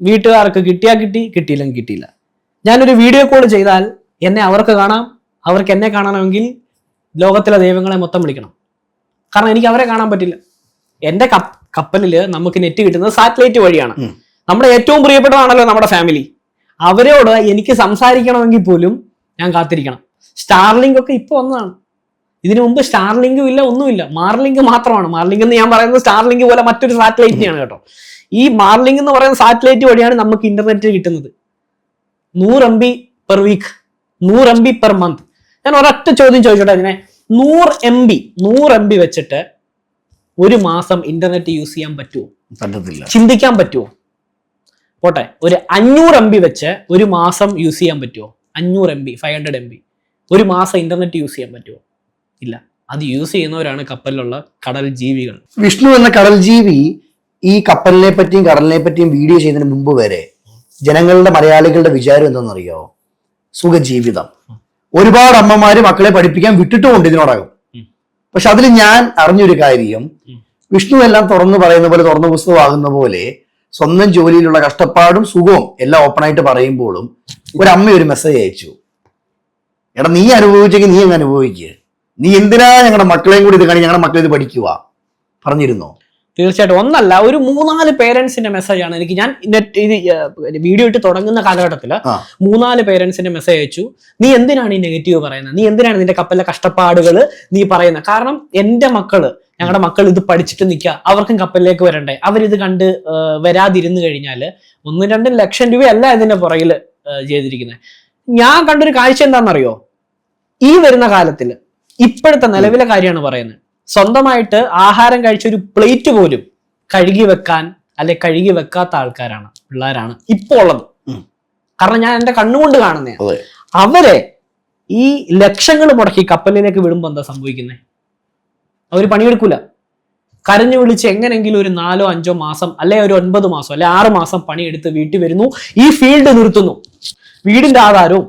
വീട്ടുകാർക്ക് കിട്ടിയാ കിട്ടി കിട്ടിയില്ലെങ്കിൽ കിട്ടിയില്ല. ഞാനൊരു വീഡിയോ കോൾ ചെയ്താൽ എന്നെ അവർക്ക് കാണാം അവർക്ക് എന്നെ കാണണമെങ്കിൽ ലോകത്തിലെ ദൈവങ്ങളെ മൊത്തം വിളിക്കണം. കാരണം എനിക്ക് അവരെ കാണാൻ പറ്റില്ല. എന്റെ കപ്പ് കപ്പലിൽ നമുക്ക് നെറ്റ് കിട്ടുന്നത് സാറ്റലൈറ്റ് വഴിയാണ്. നമ്മുടെ ഏറ്റവും പ്രിയപ്പെട്ടതാണല്ലോ നമ്മുടെ ഫാമിലി അവരോട് എനിക്ക് സംസാരിക്കണമെങ്കിൽ പോലും ഞാൻ കാത്തിരിക്കണം. സ്റ്റാർലിങ്ക് ഒക്കെ ഇപ്പോൾ ഒന്നാണ് ഇതിനു മുമ്പ് സ്റ്റാർലിങ്കും ഇല്ല ഒന്നുമില്ല. മാർലിങ്ക് മാത്രമാണ്. മാർലിങ്ക് എന്ന് ഞാൻ പറയുന്നത് സ്റ്റാർലിങ്ക് പോലെ മറ്റൊരു സാറ്റലൈറ്റിനെയാണ് കേട്ടോ. ഈ മാർലിങ്ക് എന്ന് പറയുന്ന സാറ്റലൈറ്റ് വഴിയാണ് നമുക്ക് ഇന്റർനെറ്റ് കിട്ടുന്നത്. നൂറ് എം ബി പെർ വീക്ക് നൂറ് എം ബി പെർ മന്ത് ഞാൻ ഒരൊറ്റ ചോദ്യം ചോദിച്ചോട്ടെ അതിനെ. നൂറ് എം ബി നൂറ് എം ബി വെച്ചിട്ട് ഒരു മാസം ഇന്റർനെറ്റ് യൂസ് ചെയ്യാൻ പറ്റുമോ പറ്റത്തില്ല. ചിന്തിക്കാൻ പറ്റുമോ പോട്ടെ ഒരു അഞ്ഞൂറ് എം ബി വെച്ച് ഒരു മാസം യൂസ് ചെയ്യാൻ പറ്റുമോ അഞ്ഞൂറ് M B five hundred M B ഒരു മാസം ഇന്റർനെറ്റ് യൂസ് ചെയ്യാൻ പറ്റുമോ ഇല്ല. അത് യൂസ് ചെയ്യുന്നവരാണ് കപ്പലിലുള്ള കടൽ ജീവികൾ. വിഷ്ണു എന്ന കടൽ ജീവി ഈ കപ്പലിനെ പറ്റിയും കടലിനെ പറ്റിയും വീഡിയോ ചെയ്യുന്നതിന് മുമ്പ് വരെ ജനങ്ങളുടെ മലയാളികളുടെ വിചാരം എന്തെന്നറിയോ സുഖജീവിതം. ഒരുപാട് അമ്മമാര് മക്കളെ പഠിപ്പിക്കാൻ വിട്ടിട്ടുമുണ്ട് ഇതിനോടകം. പക്ഷെ അതിൽ ഞാൻ അറിഞ്ഞൊരു കാര്യം. വിഷ്ണു എല്ലാം തുറന്നു പറയുന്ന പോലെ തുറന്ന പുസ്തകമാകുന്ന പോലെ സ്വന്തം ജോലിയിലുള്ള കഷ്ടപ്പാടും സുഖവും എല്ലാം ഓപ്പണായിട്ട് പറയുമ്പോഴും ഒരു അമ്മ ഒരു മെസ്സേജ് അയച്ചു. എടാ നീ അനുഭവിച്ചെങ്കിൽ നീ അങ്ങ് അനുഭവിക്കുക നീ എന്തിനാ ഞങ്ങളുടെ മക്കളെയും കൂടി ഇത് കാണി ഞങ്ങളുടെ മക്കളെ ഇത് പഠിക്കുക പറഞ്ഞിരുന്നോ? തീർച്ചയായിട്ടും ഒന്നല്ല ഒരു മൂന്നാൽ പേരൻസിന്റെ മെസ്സേജാണ് എനിക്ക് ഞാൻ നെറ്റ് ഇത് വീഡിയോ ഇട്ട് തുടങ്ങുന്ന കാലഘട്ടത്തിൽ ആ. മൂന്നാൽ പേരൻസിന്റെ മെസ്സേജ് അയച്ചു. നീ എന്തിനാണ് ഈ നെഗറ്റീവ് പറയുന്നത്? നീ എന്തിനാണ് നിന്റെ കപ്പലിലെ കഷ്ടപ്പാടുകൾ നീ പറയുന്നത്? കാരണം എന്റെ മക്കൾ ഞങ്ങളുടെ മക്കൾ ഇത് പഠിച്ചിട്ട് നിൽക്കുക അവർക്കും കപ്പലിലേക്ക് വരണ്ടേ. അവരിത് കണ്ട് വരാതിരുന്നു കഴിഞ്ഞാൽ ഒന്നും രണ്ടും ലക്ഷം രൂപയല്ല ഇതിന്റെ പുറകിൽ ചെയ്തിരിക്കുന്നത് ഞാൻ കണ്ടൊരു കാഴ്ച എന്താണെന്നറിയോ? ഈ വരുന്ന കാലത്തിൽ ഇപ്പോഴത്തെ നിലവിലെ കാര്യമാണ് പറയുന്നത്. സ്വന്തമായിട്ട് ആഹാരം കഴിച്ച ഒരു പ്ലേറ്റ് പോലും കഴുകി വെക്കാൻ അല്ലെ കഴുകി വെക്കാത്ത ആൾക്കാരാണ് പിള്ളേരാണ് ഇപ്പോൾ ഉള്ളത്. കാരണം ഞാൻ എന്റെ കണ്ണുകൊണ്ട് കാണുന്ന അവരെ ഈ ലക്ഷങ്ങൾ മുടക്കി കപ്പലിലേക്ക് വിടുമ്പോൾ എന്താ സംഭവിക്കുന്നത് അവർ പണിയെടുക്കൂല. കരഞ്ഞു വിളിച്ച് എങ്ങനെങ്കിലും ഒരു നാലോ അഞ്ചോ മാസം അല്ലെ ഒരു ഒൻപത് മാസം അല്ലെ ആറ് മാസം പണിയെടുത്ത് വീട്ടിൽ വരുന്നു. ഈ ഫീൽഡ് നിർത്തുന്നു. വീടിന്റെ ആധാരവും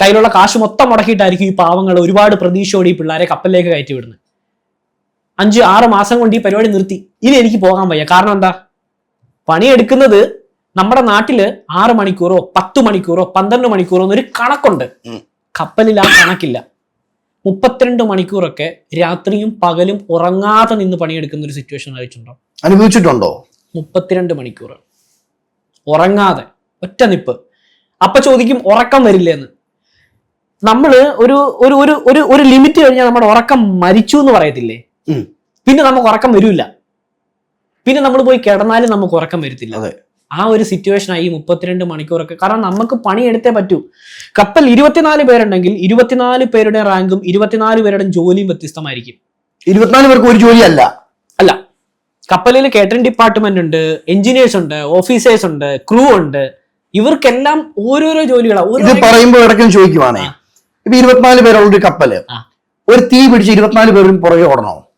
കയ്യിലുള്ള കാശ് മൊത്തം മുടക്കിയിട്ടായിരിക്കും ഈ പാവങ്ങൾ ഒരുപാട് പ്രതീക്ഷയോടെ ഈ പിള്ളേരെ കപ്പലിലേക്ക് കയറ്റി വിടുന്നത്. അഞ്ച് ആറ് മാസം കൊണ്ട് ഈ പരിപാടി നിർത്തി. ഇനി എനിക്ക് പോകാൻ വയ്യ. കാരണം എന്താ? പണിയെടുക്കുന്നത് നമ്മുടെ നാട്ടിൽ ആറ് മണിക്കൂറോ പത്ത് മണിക്കൂറോ പന്ത്രണ്ട് മണിക്കൂറോ എന്നൊരു കണക്കുണ്ട്. കപ്പലിൽ ആ കണക്കില്ല. മുപ്പത്തിരണ്ട് മണിക്കൂറൊക്കെ രാത്രിയും പകലും ഉറങ്ങാതെ നിന്ന് പണിയെടുക്കുന്ന ഒരു സിറ്റുവേഷൻ ആയിട്ടുണ്ടോ അനുഭവിച്ചിട്ടുണ്ടോ? മുപ്പത്തിരണ്ട് മണിക്കൂർ. ഉറങ്ങാതെ. ഒറ്റ നിപ്പ്. അപ്പൊ ചോദിക്കും ഉറക്കം വരില്ലെന്ന്. നമ്മൾ ഒരു ഒരു ഒരു ഒരു ലിമിറ്റ് കഴിഞ്ഞാൽ നമ്മുടെ ഉറക്കം മരിച്ചു എന്ന് പറയത്തില്ലേ. പിന്നെ നമുക്ക് ഉറക്കം വരില്ല പിന്നെ നമ്മൾ പോയി കിടന്നാലും നമുക്ക് ഉറക്കം വരത്തില്ല. അതെ. ആ ഒരു സിറ്റുവേഷൻ ആയി മുപ്പത്തിരണ്ട് മണിക്കൂറൊക്കെ. കാരണം നമുക്ക് പണിയെടുത്തേ പറ്റൂ. കപ്പൽ ഇരുപത്തിനാല് പേരുണ്ടെങ്കിൽ ഇരുപത്തിനാല് പേരുടെ റാങ്കും ഇരുപത്തിനാല് പേരുടെ ജോലിയും വ്യത്യസ്തമായിരിക്കും. ഇരുപത്തിനാല് പേർക്ക് ഒരു ജോലിയല്ല. അല്ല. കപ്പലിൽ കേറ്ററിംഗ് ഡിപ്പാർട്ട്മെന്റ് ഉണ്ട് എഞ്ചിനീയേഴ്സ് ഉണ്ട് ഓഫീസേഴ്സ് ഉണ്ട് ക്രൂ ഉണ്ട്. ഇവർക്കെല്ലാം ഓരോരോ ജോലികളാണ് ഇത് പറയുമ്പോൾ ഇടയ്ക്കും ചോദിക്കുവാണേ. ഇപ്പൊ ഇരുപത്തിനാല് പേരുള്ള ഒരു കപ്പൽ. ഒരു തീ പിടിച്ച് ഇരുപത്തിനാല് പേരും പുറകെ ഓടണോ?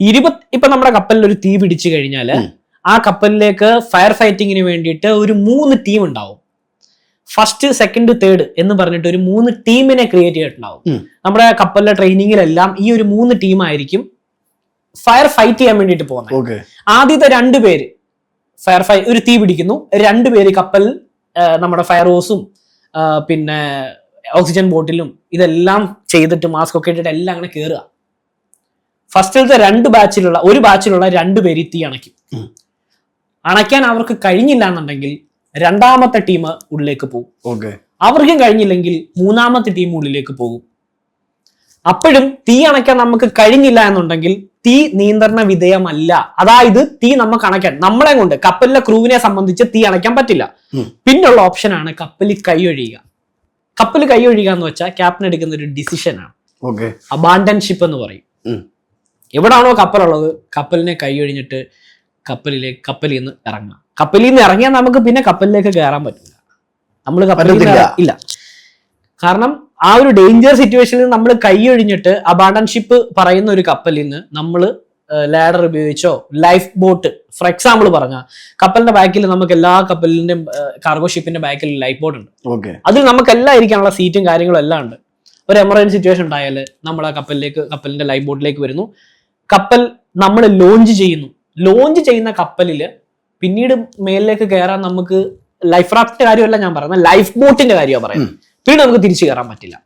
ഇരുപത് ഇപ്പൊ നമ്മുടെ കപ്പലിൽ ഒരു തീ പിടിച്ചു കഴിഞ്ഞാൽ ആ കപ്പലിലേക്ക് ഫയർ ഫൈറ്റിങ്ങിന് വേണ്ടിയിട്ട് ഒരു മൂന്ന് ടീം ഉണ്ടാവും. ഫസ്റ്റ് സെക്കൻഡ് തേർഡ് എന്ന് പറഞ്ഞിട്ട് ഒരു മൂന്ന് ടീമിനെ ക്രിയേറ്റ് ചെയ്തിട്ടുണ്ടാവും. നമ്മുടെ കപ്പലിലെ ട്രെയിനിങ്ങിലെല്ലാം ഈ ഒരു മൂന്ന് ടീമായിരിക്കും ഫയർ ഫൈറ്റ് ചെയ്യാൻ വേണ്ടിയിട്ട് പോകുന്നത് ആദ്യത്തെ രണ്ട് പേര് ഫയർ ഫൈ ഒരു തീ പിടിക്കുന്നു. രണ്ട് പേര് കപ്പൽ നമ്മുടെ ഫയർ ഹോസും പിന്നെ ഓക്സിജൻ ബോട്ടിലും ഇതെല്ലാം ചെയ്തിട്ട് മാസ്ക് ഒക്കെ ഇട്ടിട്ട് എല്ലാം അങ്ങനെ കയറുക ഫസ്റ്റിലത്തെ രണ്ട് ബാച്ചിലുള്ള ഒരു ബാച്ചിലുള്ള രണ്ട് പേര് തീ അണയ്ക്കും. അണയ്ക്കാൻ അവർക്ക് കഴിഞ്ഞില്ല എന്നുണ്ടെങ്കിൽ രണ്ടാമത്തെ ടീം ഉള്ളിലേക്ക് പോകും. അവർക്കും കഴിഞ്ഞില്ലെങ്കിൽ മൂന്നാമത്തെ ടീം ഉള്ളിലേക്ക് പോകും. അപ്പോഴും തീ അണയ്ക്കാൻ നമുക്ക് കഴിഞ്ഞില്ല എന്നുണ്ടെങ്കിൽ തീ നിയന്ത്രണ വിധേയമല്ല. അതായത് തീ നമുക്ക് അണയ്ക്കാൻ നമ്മളെ കൊണ്ട് കപ്പലിലെ ക്രൂവിനെ സംബന്ധിച്ച് തീ അണയ്ക്കാൻ പറ്റില്ല. പിന്നുള്ള ഓപ്ഷനാണ് കപ്പലിൽ കൈയൊഴിയുക കപ്പൽ കൈയൊഴിയുക എന്ന് വെച്ചാൽ ക്യാപ്റ്റൻ എടുക്കുന്ന ഒരു ഡിസിഷനാണ് ആണ്. അബാൻഡൻഷിപ്പ് എന്ന് പറയും. എവിടാണോ കപ്പലുള്ളത് കപ്പലിനെ കൈയൊഴിഞ്ഞിട്ട് കപ്പലിലേക്ക് കപ്പലിൽ നിന്ന് ഇറങ്ങാം. കപ്പലിൽ നിന്ന് ഇറങ്ങിയാൽ നമുക്ക് പിന്നെ കപ്പലിലേക്ക് കയറാൻ പറ്റില്ല. നമ്മൾ കപ്പലിൽ ഇല്ല. കാരണം ആ ഒരു ഡേഞ്ചർ സിറ്റുവേഷനിൽ നമ്മൾ കൈയൊഴിഞ്ഞിട്ട് ഷിപ്പ് പറയുന്ന ഒരു കപ്പലിൽ നിന്ന് നമ്മൾ ലാഡർ ഉപയോഗിച്ചോ ലൈഫ് ബോട്ട് ഫോർ എക്സാമ്പിൾ പറഞ്ഞ കപ്പലിന്റെ ബാക്കിൽ നമുക്ക് എല്ലാ കപ്പലിന്റെയും കാർഗോ ഷിപ്പിന്റെ ബാക്കിൽ ലൈഫ് ബോട്ട് ഉണ്ട്. അതിൽ നമുക്ക് എല്ലാം ഇരിക്കാനുള്ള സീറ്റും കാര്യങ്ങളും എല്ലാം ഉണ്ട്. ഒരു എമർജൻസി സിറ്റുവേഷൻ ഉണ്ടായാൽ നമ്മൾ ആ കപ്പലിലേക്ക് കപ്പലിന്റെ ലൈഫ് ബോട്ടിലേക്ക് വരുന്നു. കപ്പൽ നമ്മൾ ലോഞ്ച് ചെയ്യുന്നു. ലോഞ്ച് ചെയ്യുന്ന കപ്പലിൽ പിന്നീട് മേലിലേക്ക് കയറാൻ നമുക്ക് ലൈഫ് റാഫ്റ്റിന്റെ കാര്യമല്ല ഞാൻ പറയുന്നത് ലൈഫ് ബോട്ടിന്റെ കാര്യമാണ് പറയുന്നത്. പിന്നീട് നമുക്ക് തിരിച്ചു കയറാൻ പറ്റില്ല.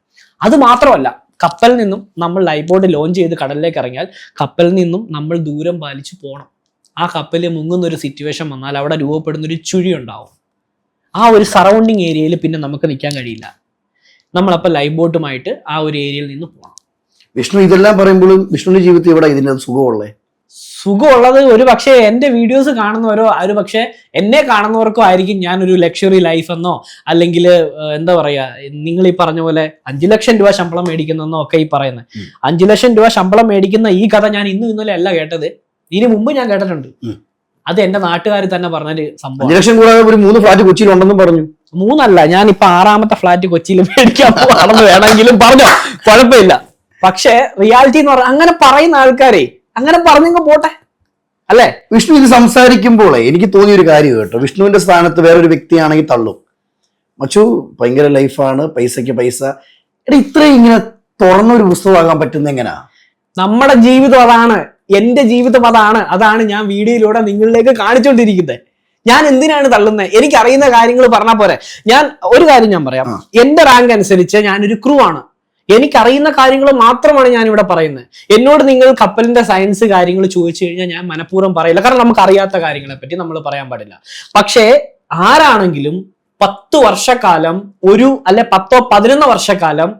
അത് മാത്രമല്ല കപ്പലിൽ നിന്നും നമ്മൾ ലൈഫ് ബോട്ട് ലോഞ്ച് ചെയ്ത് കടലിലേക്ക് ഇറങ്ങിയാൽ കപ്പലിൽ നിന്നും നമ്മൾ ദൂരം പാലിച്ചു പോകണം ആ കപ്പലിൽ മുങ്ങുന്ന ഒരു സിറ്റുവേഷൻ വന്നാൽ അവിടെ രൂപപ്പെടുന്ന ഒരു ചുഴി ഉണ്ടാവും. ആ ഒരു സറൗണ്ടിങ് ഏരിയയിൽ പിന്നെ നമുക്ക് നിൽക്കാൻ കഴിയില്ല. നമ്മളപ്പോൾ ലൈഫ് ബോട്ടുമായിട്ട് ആ ഒരു ഏരിയയിൽ നിന്ന് പോകണം വിഷ്ണു ഇതെല്ലാം പറയുമ്പോഴും വിഷ്ണുവിന്റെ ജീവിതത്തിൽ ഇവിടെ ഇതിന് സുഖമുള്ളേ? സുഖമുള്ളത് ഒരു പക്ഷേ എന്റെ വീഡിയോസ് കാണുന്നവരോ ഒരു പക്ഷേ എന്നെ കാണുന്നവർക്കോ ആയിരിക്കും ഞാനൊരു ലക്ഷറി ലൈഫ് എന്നോ അല്ലെങ്കിൽ എന്താ പറയാ നിങ്ങൾ ഈ പറഞ്ഞ പോലെ അഞ്ചു ലക്ഷം രൂപ ശമ്പളം മേടിക്കുന്നെന്നോ ഒക്കെ ഈ പറയുന്നത്. അഞ്ചു ലക്ഷം രൂപ ശമ്പളം മേടിക്കുന്ന ഈ കഥ ഞാൻ ഇന്നും ഇന്നലെ അല്ല കേട്ടത്. ഇതിനു മുമ്പ് ഞാൻ കേട്ടിട്ടുണ്ട്. അത് എന്റെ നാട്ടുകാർ തന്നെ പറഞ്ഞൊരു സംഭവം. അഞ്ചു ലക്ഷം കൂടാതെ ഒരു മൂന്ന് ഫ്ലാറ്റ് കൊച്ചിയിൽ ഉണ്ടെന്നും പറഞ്ഞു. മൂന്നല്ല ഞാൻ ഇപ്പൊ ആറാമത്തെ ഫ്ലാറ്റ് കൊച്ചിയിൽ മേടിക്കാൻ പോവാണെന്ന് വേണമെങ്കിലും പറഞ്ഞോ. കുഴപ്പമില്ല. പക്ഷേ റിയാലിറ്റി എന്ന് പറഞ്ഞാൽ അങ്ങനെ പറയുന്ന ആൾക്കാരെ അങ്ങനെ പറഞ്ഞെങ്കിൽ പോട്ടെ. അല്ലേ? വിഷ്ണു ഇത് സംസാരിക്കുമ്പോൾ എനിക്ക് തോന്നിയ ഒരു കാര്യം കേട്ടോ. വിഷ്ണുവിന്റെ സ്ഥാനത്ത് വേറൊരു വ്യക്തിയാണെങ്കിൽ തള്ളും. മച്ചു ഭയങ്കര ലൈഫാണ് പൈസക്ക് പൈസ. എടാ ഇത്രയും ഇങ്ങനെ തുറന്നൊരു പുസ്തകമാകാൻ പറ്റുന്ന എങ്ങനാ? നമ്മുടെ ജീവിതം അതാണ്. എന്റെ ജീവിതം അതാണ്. അതാണ് ഞാൻ വീഡിയോയിലൂടെ നിങ്ങളിലേക്ക് കാണിച്ചുകൊണ്ടിരിക്കുന്നത് ഞാൻ എന്തിനാണ് തള്ളുന്നത് എനിക്ക് അറിയുന്ന കാര്യങ്ങൾ പറഞ്ഞാൽ പോരെ. ഞാൻ ഒരു കാര്യം ഞാൻ പറയാം. എന്റെ റാങ്ക് അനുസരിച്ച് ഞാനൊരു ക്രൂ ആണ്. എനിക്കറിയുന്ന കാര്യങ്ങൾ മാത്രമാണ് ഞാൻ ഇവിടെ പറയുന്നത്. എന്നോട് നിങ്ങൾ കപ്പലിന്റെ സയൻസ് കാര്യങ്ങൾ ചോദിച്ചു കഴിഞ്ഞാൽ ഞാൻ മനഃപൂർവം പറയില്ല. കാരണം നമുക്ക് അറിയാത്ത കാര്യങ്ങളെ പറ്റി നമ്മൾ പറയാൻ പാടില്ല. പക്ഷേ ആരാണെങ്കിലും പത്ത് വർഷക്കാലം ഒരു അല്ലെ പത്തോ പതിനൊന്ന് വർഷക്കാലം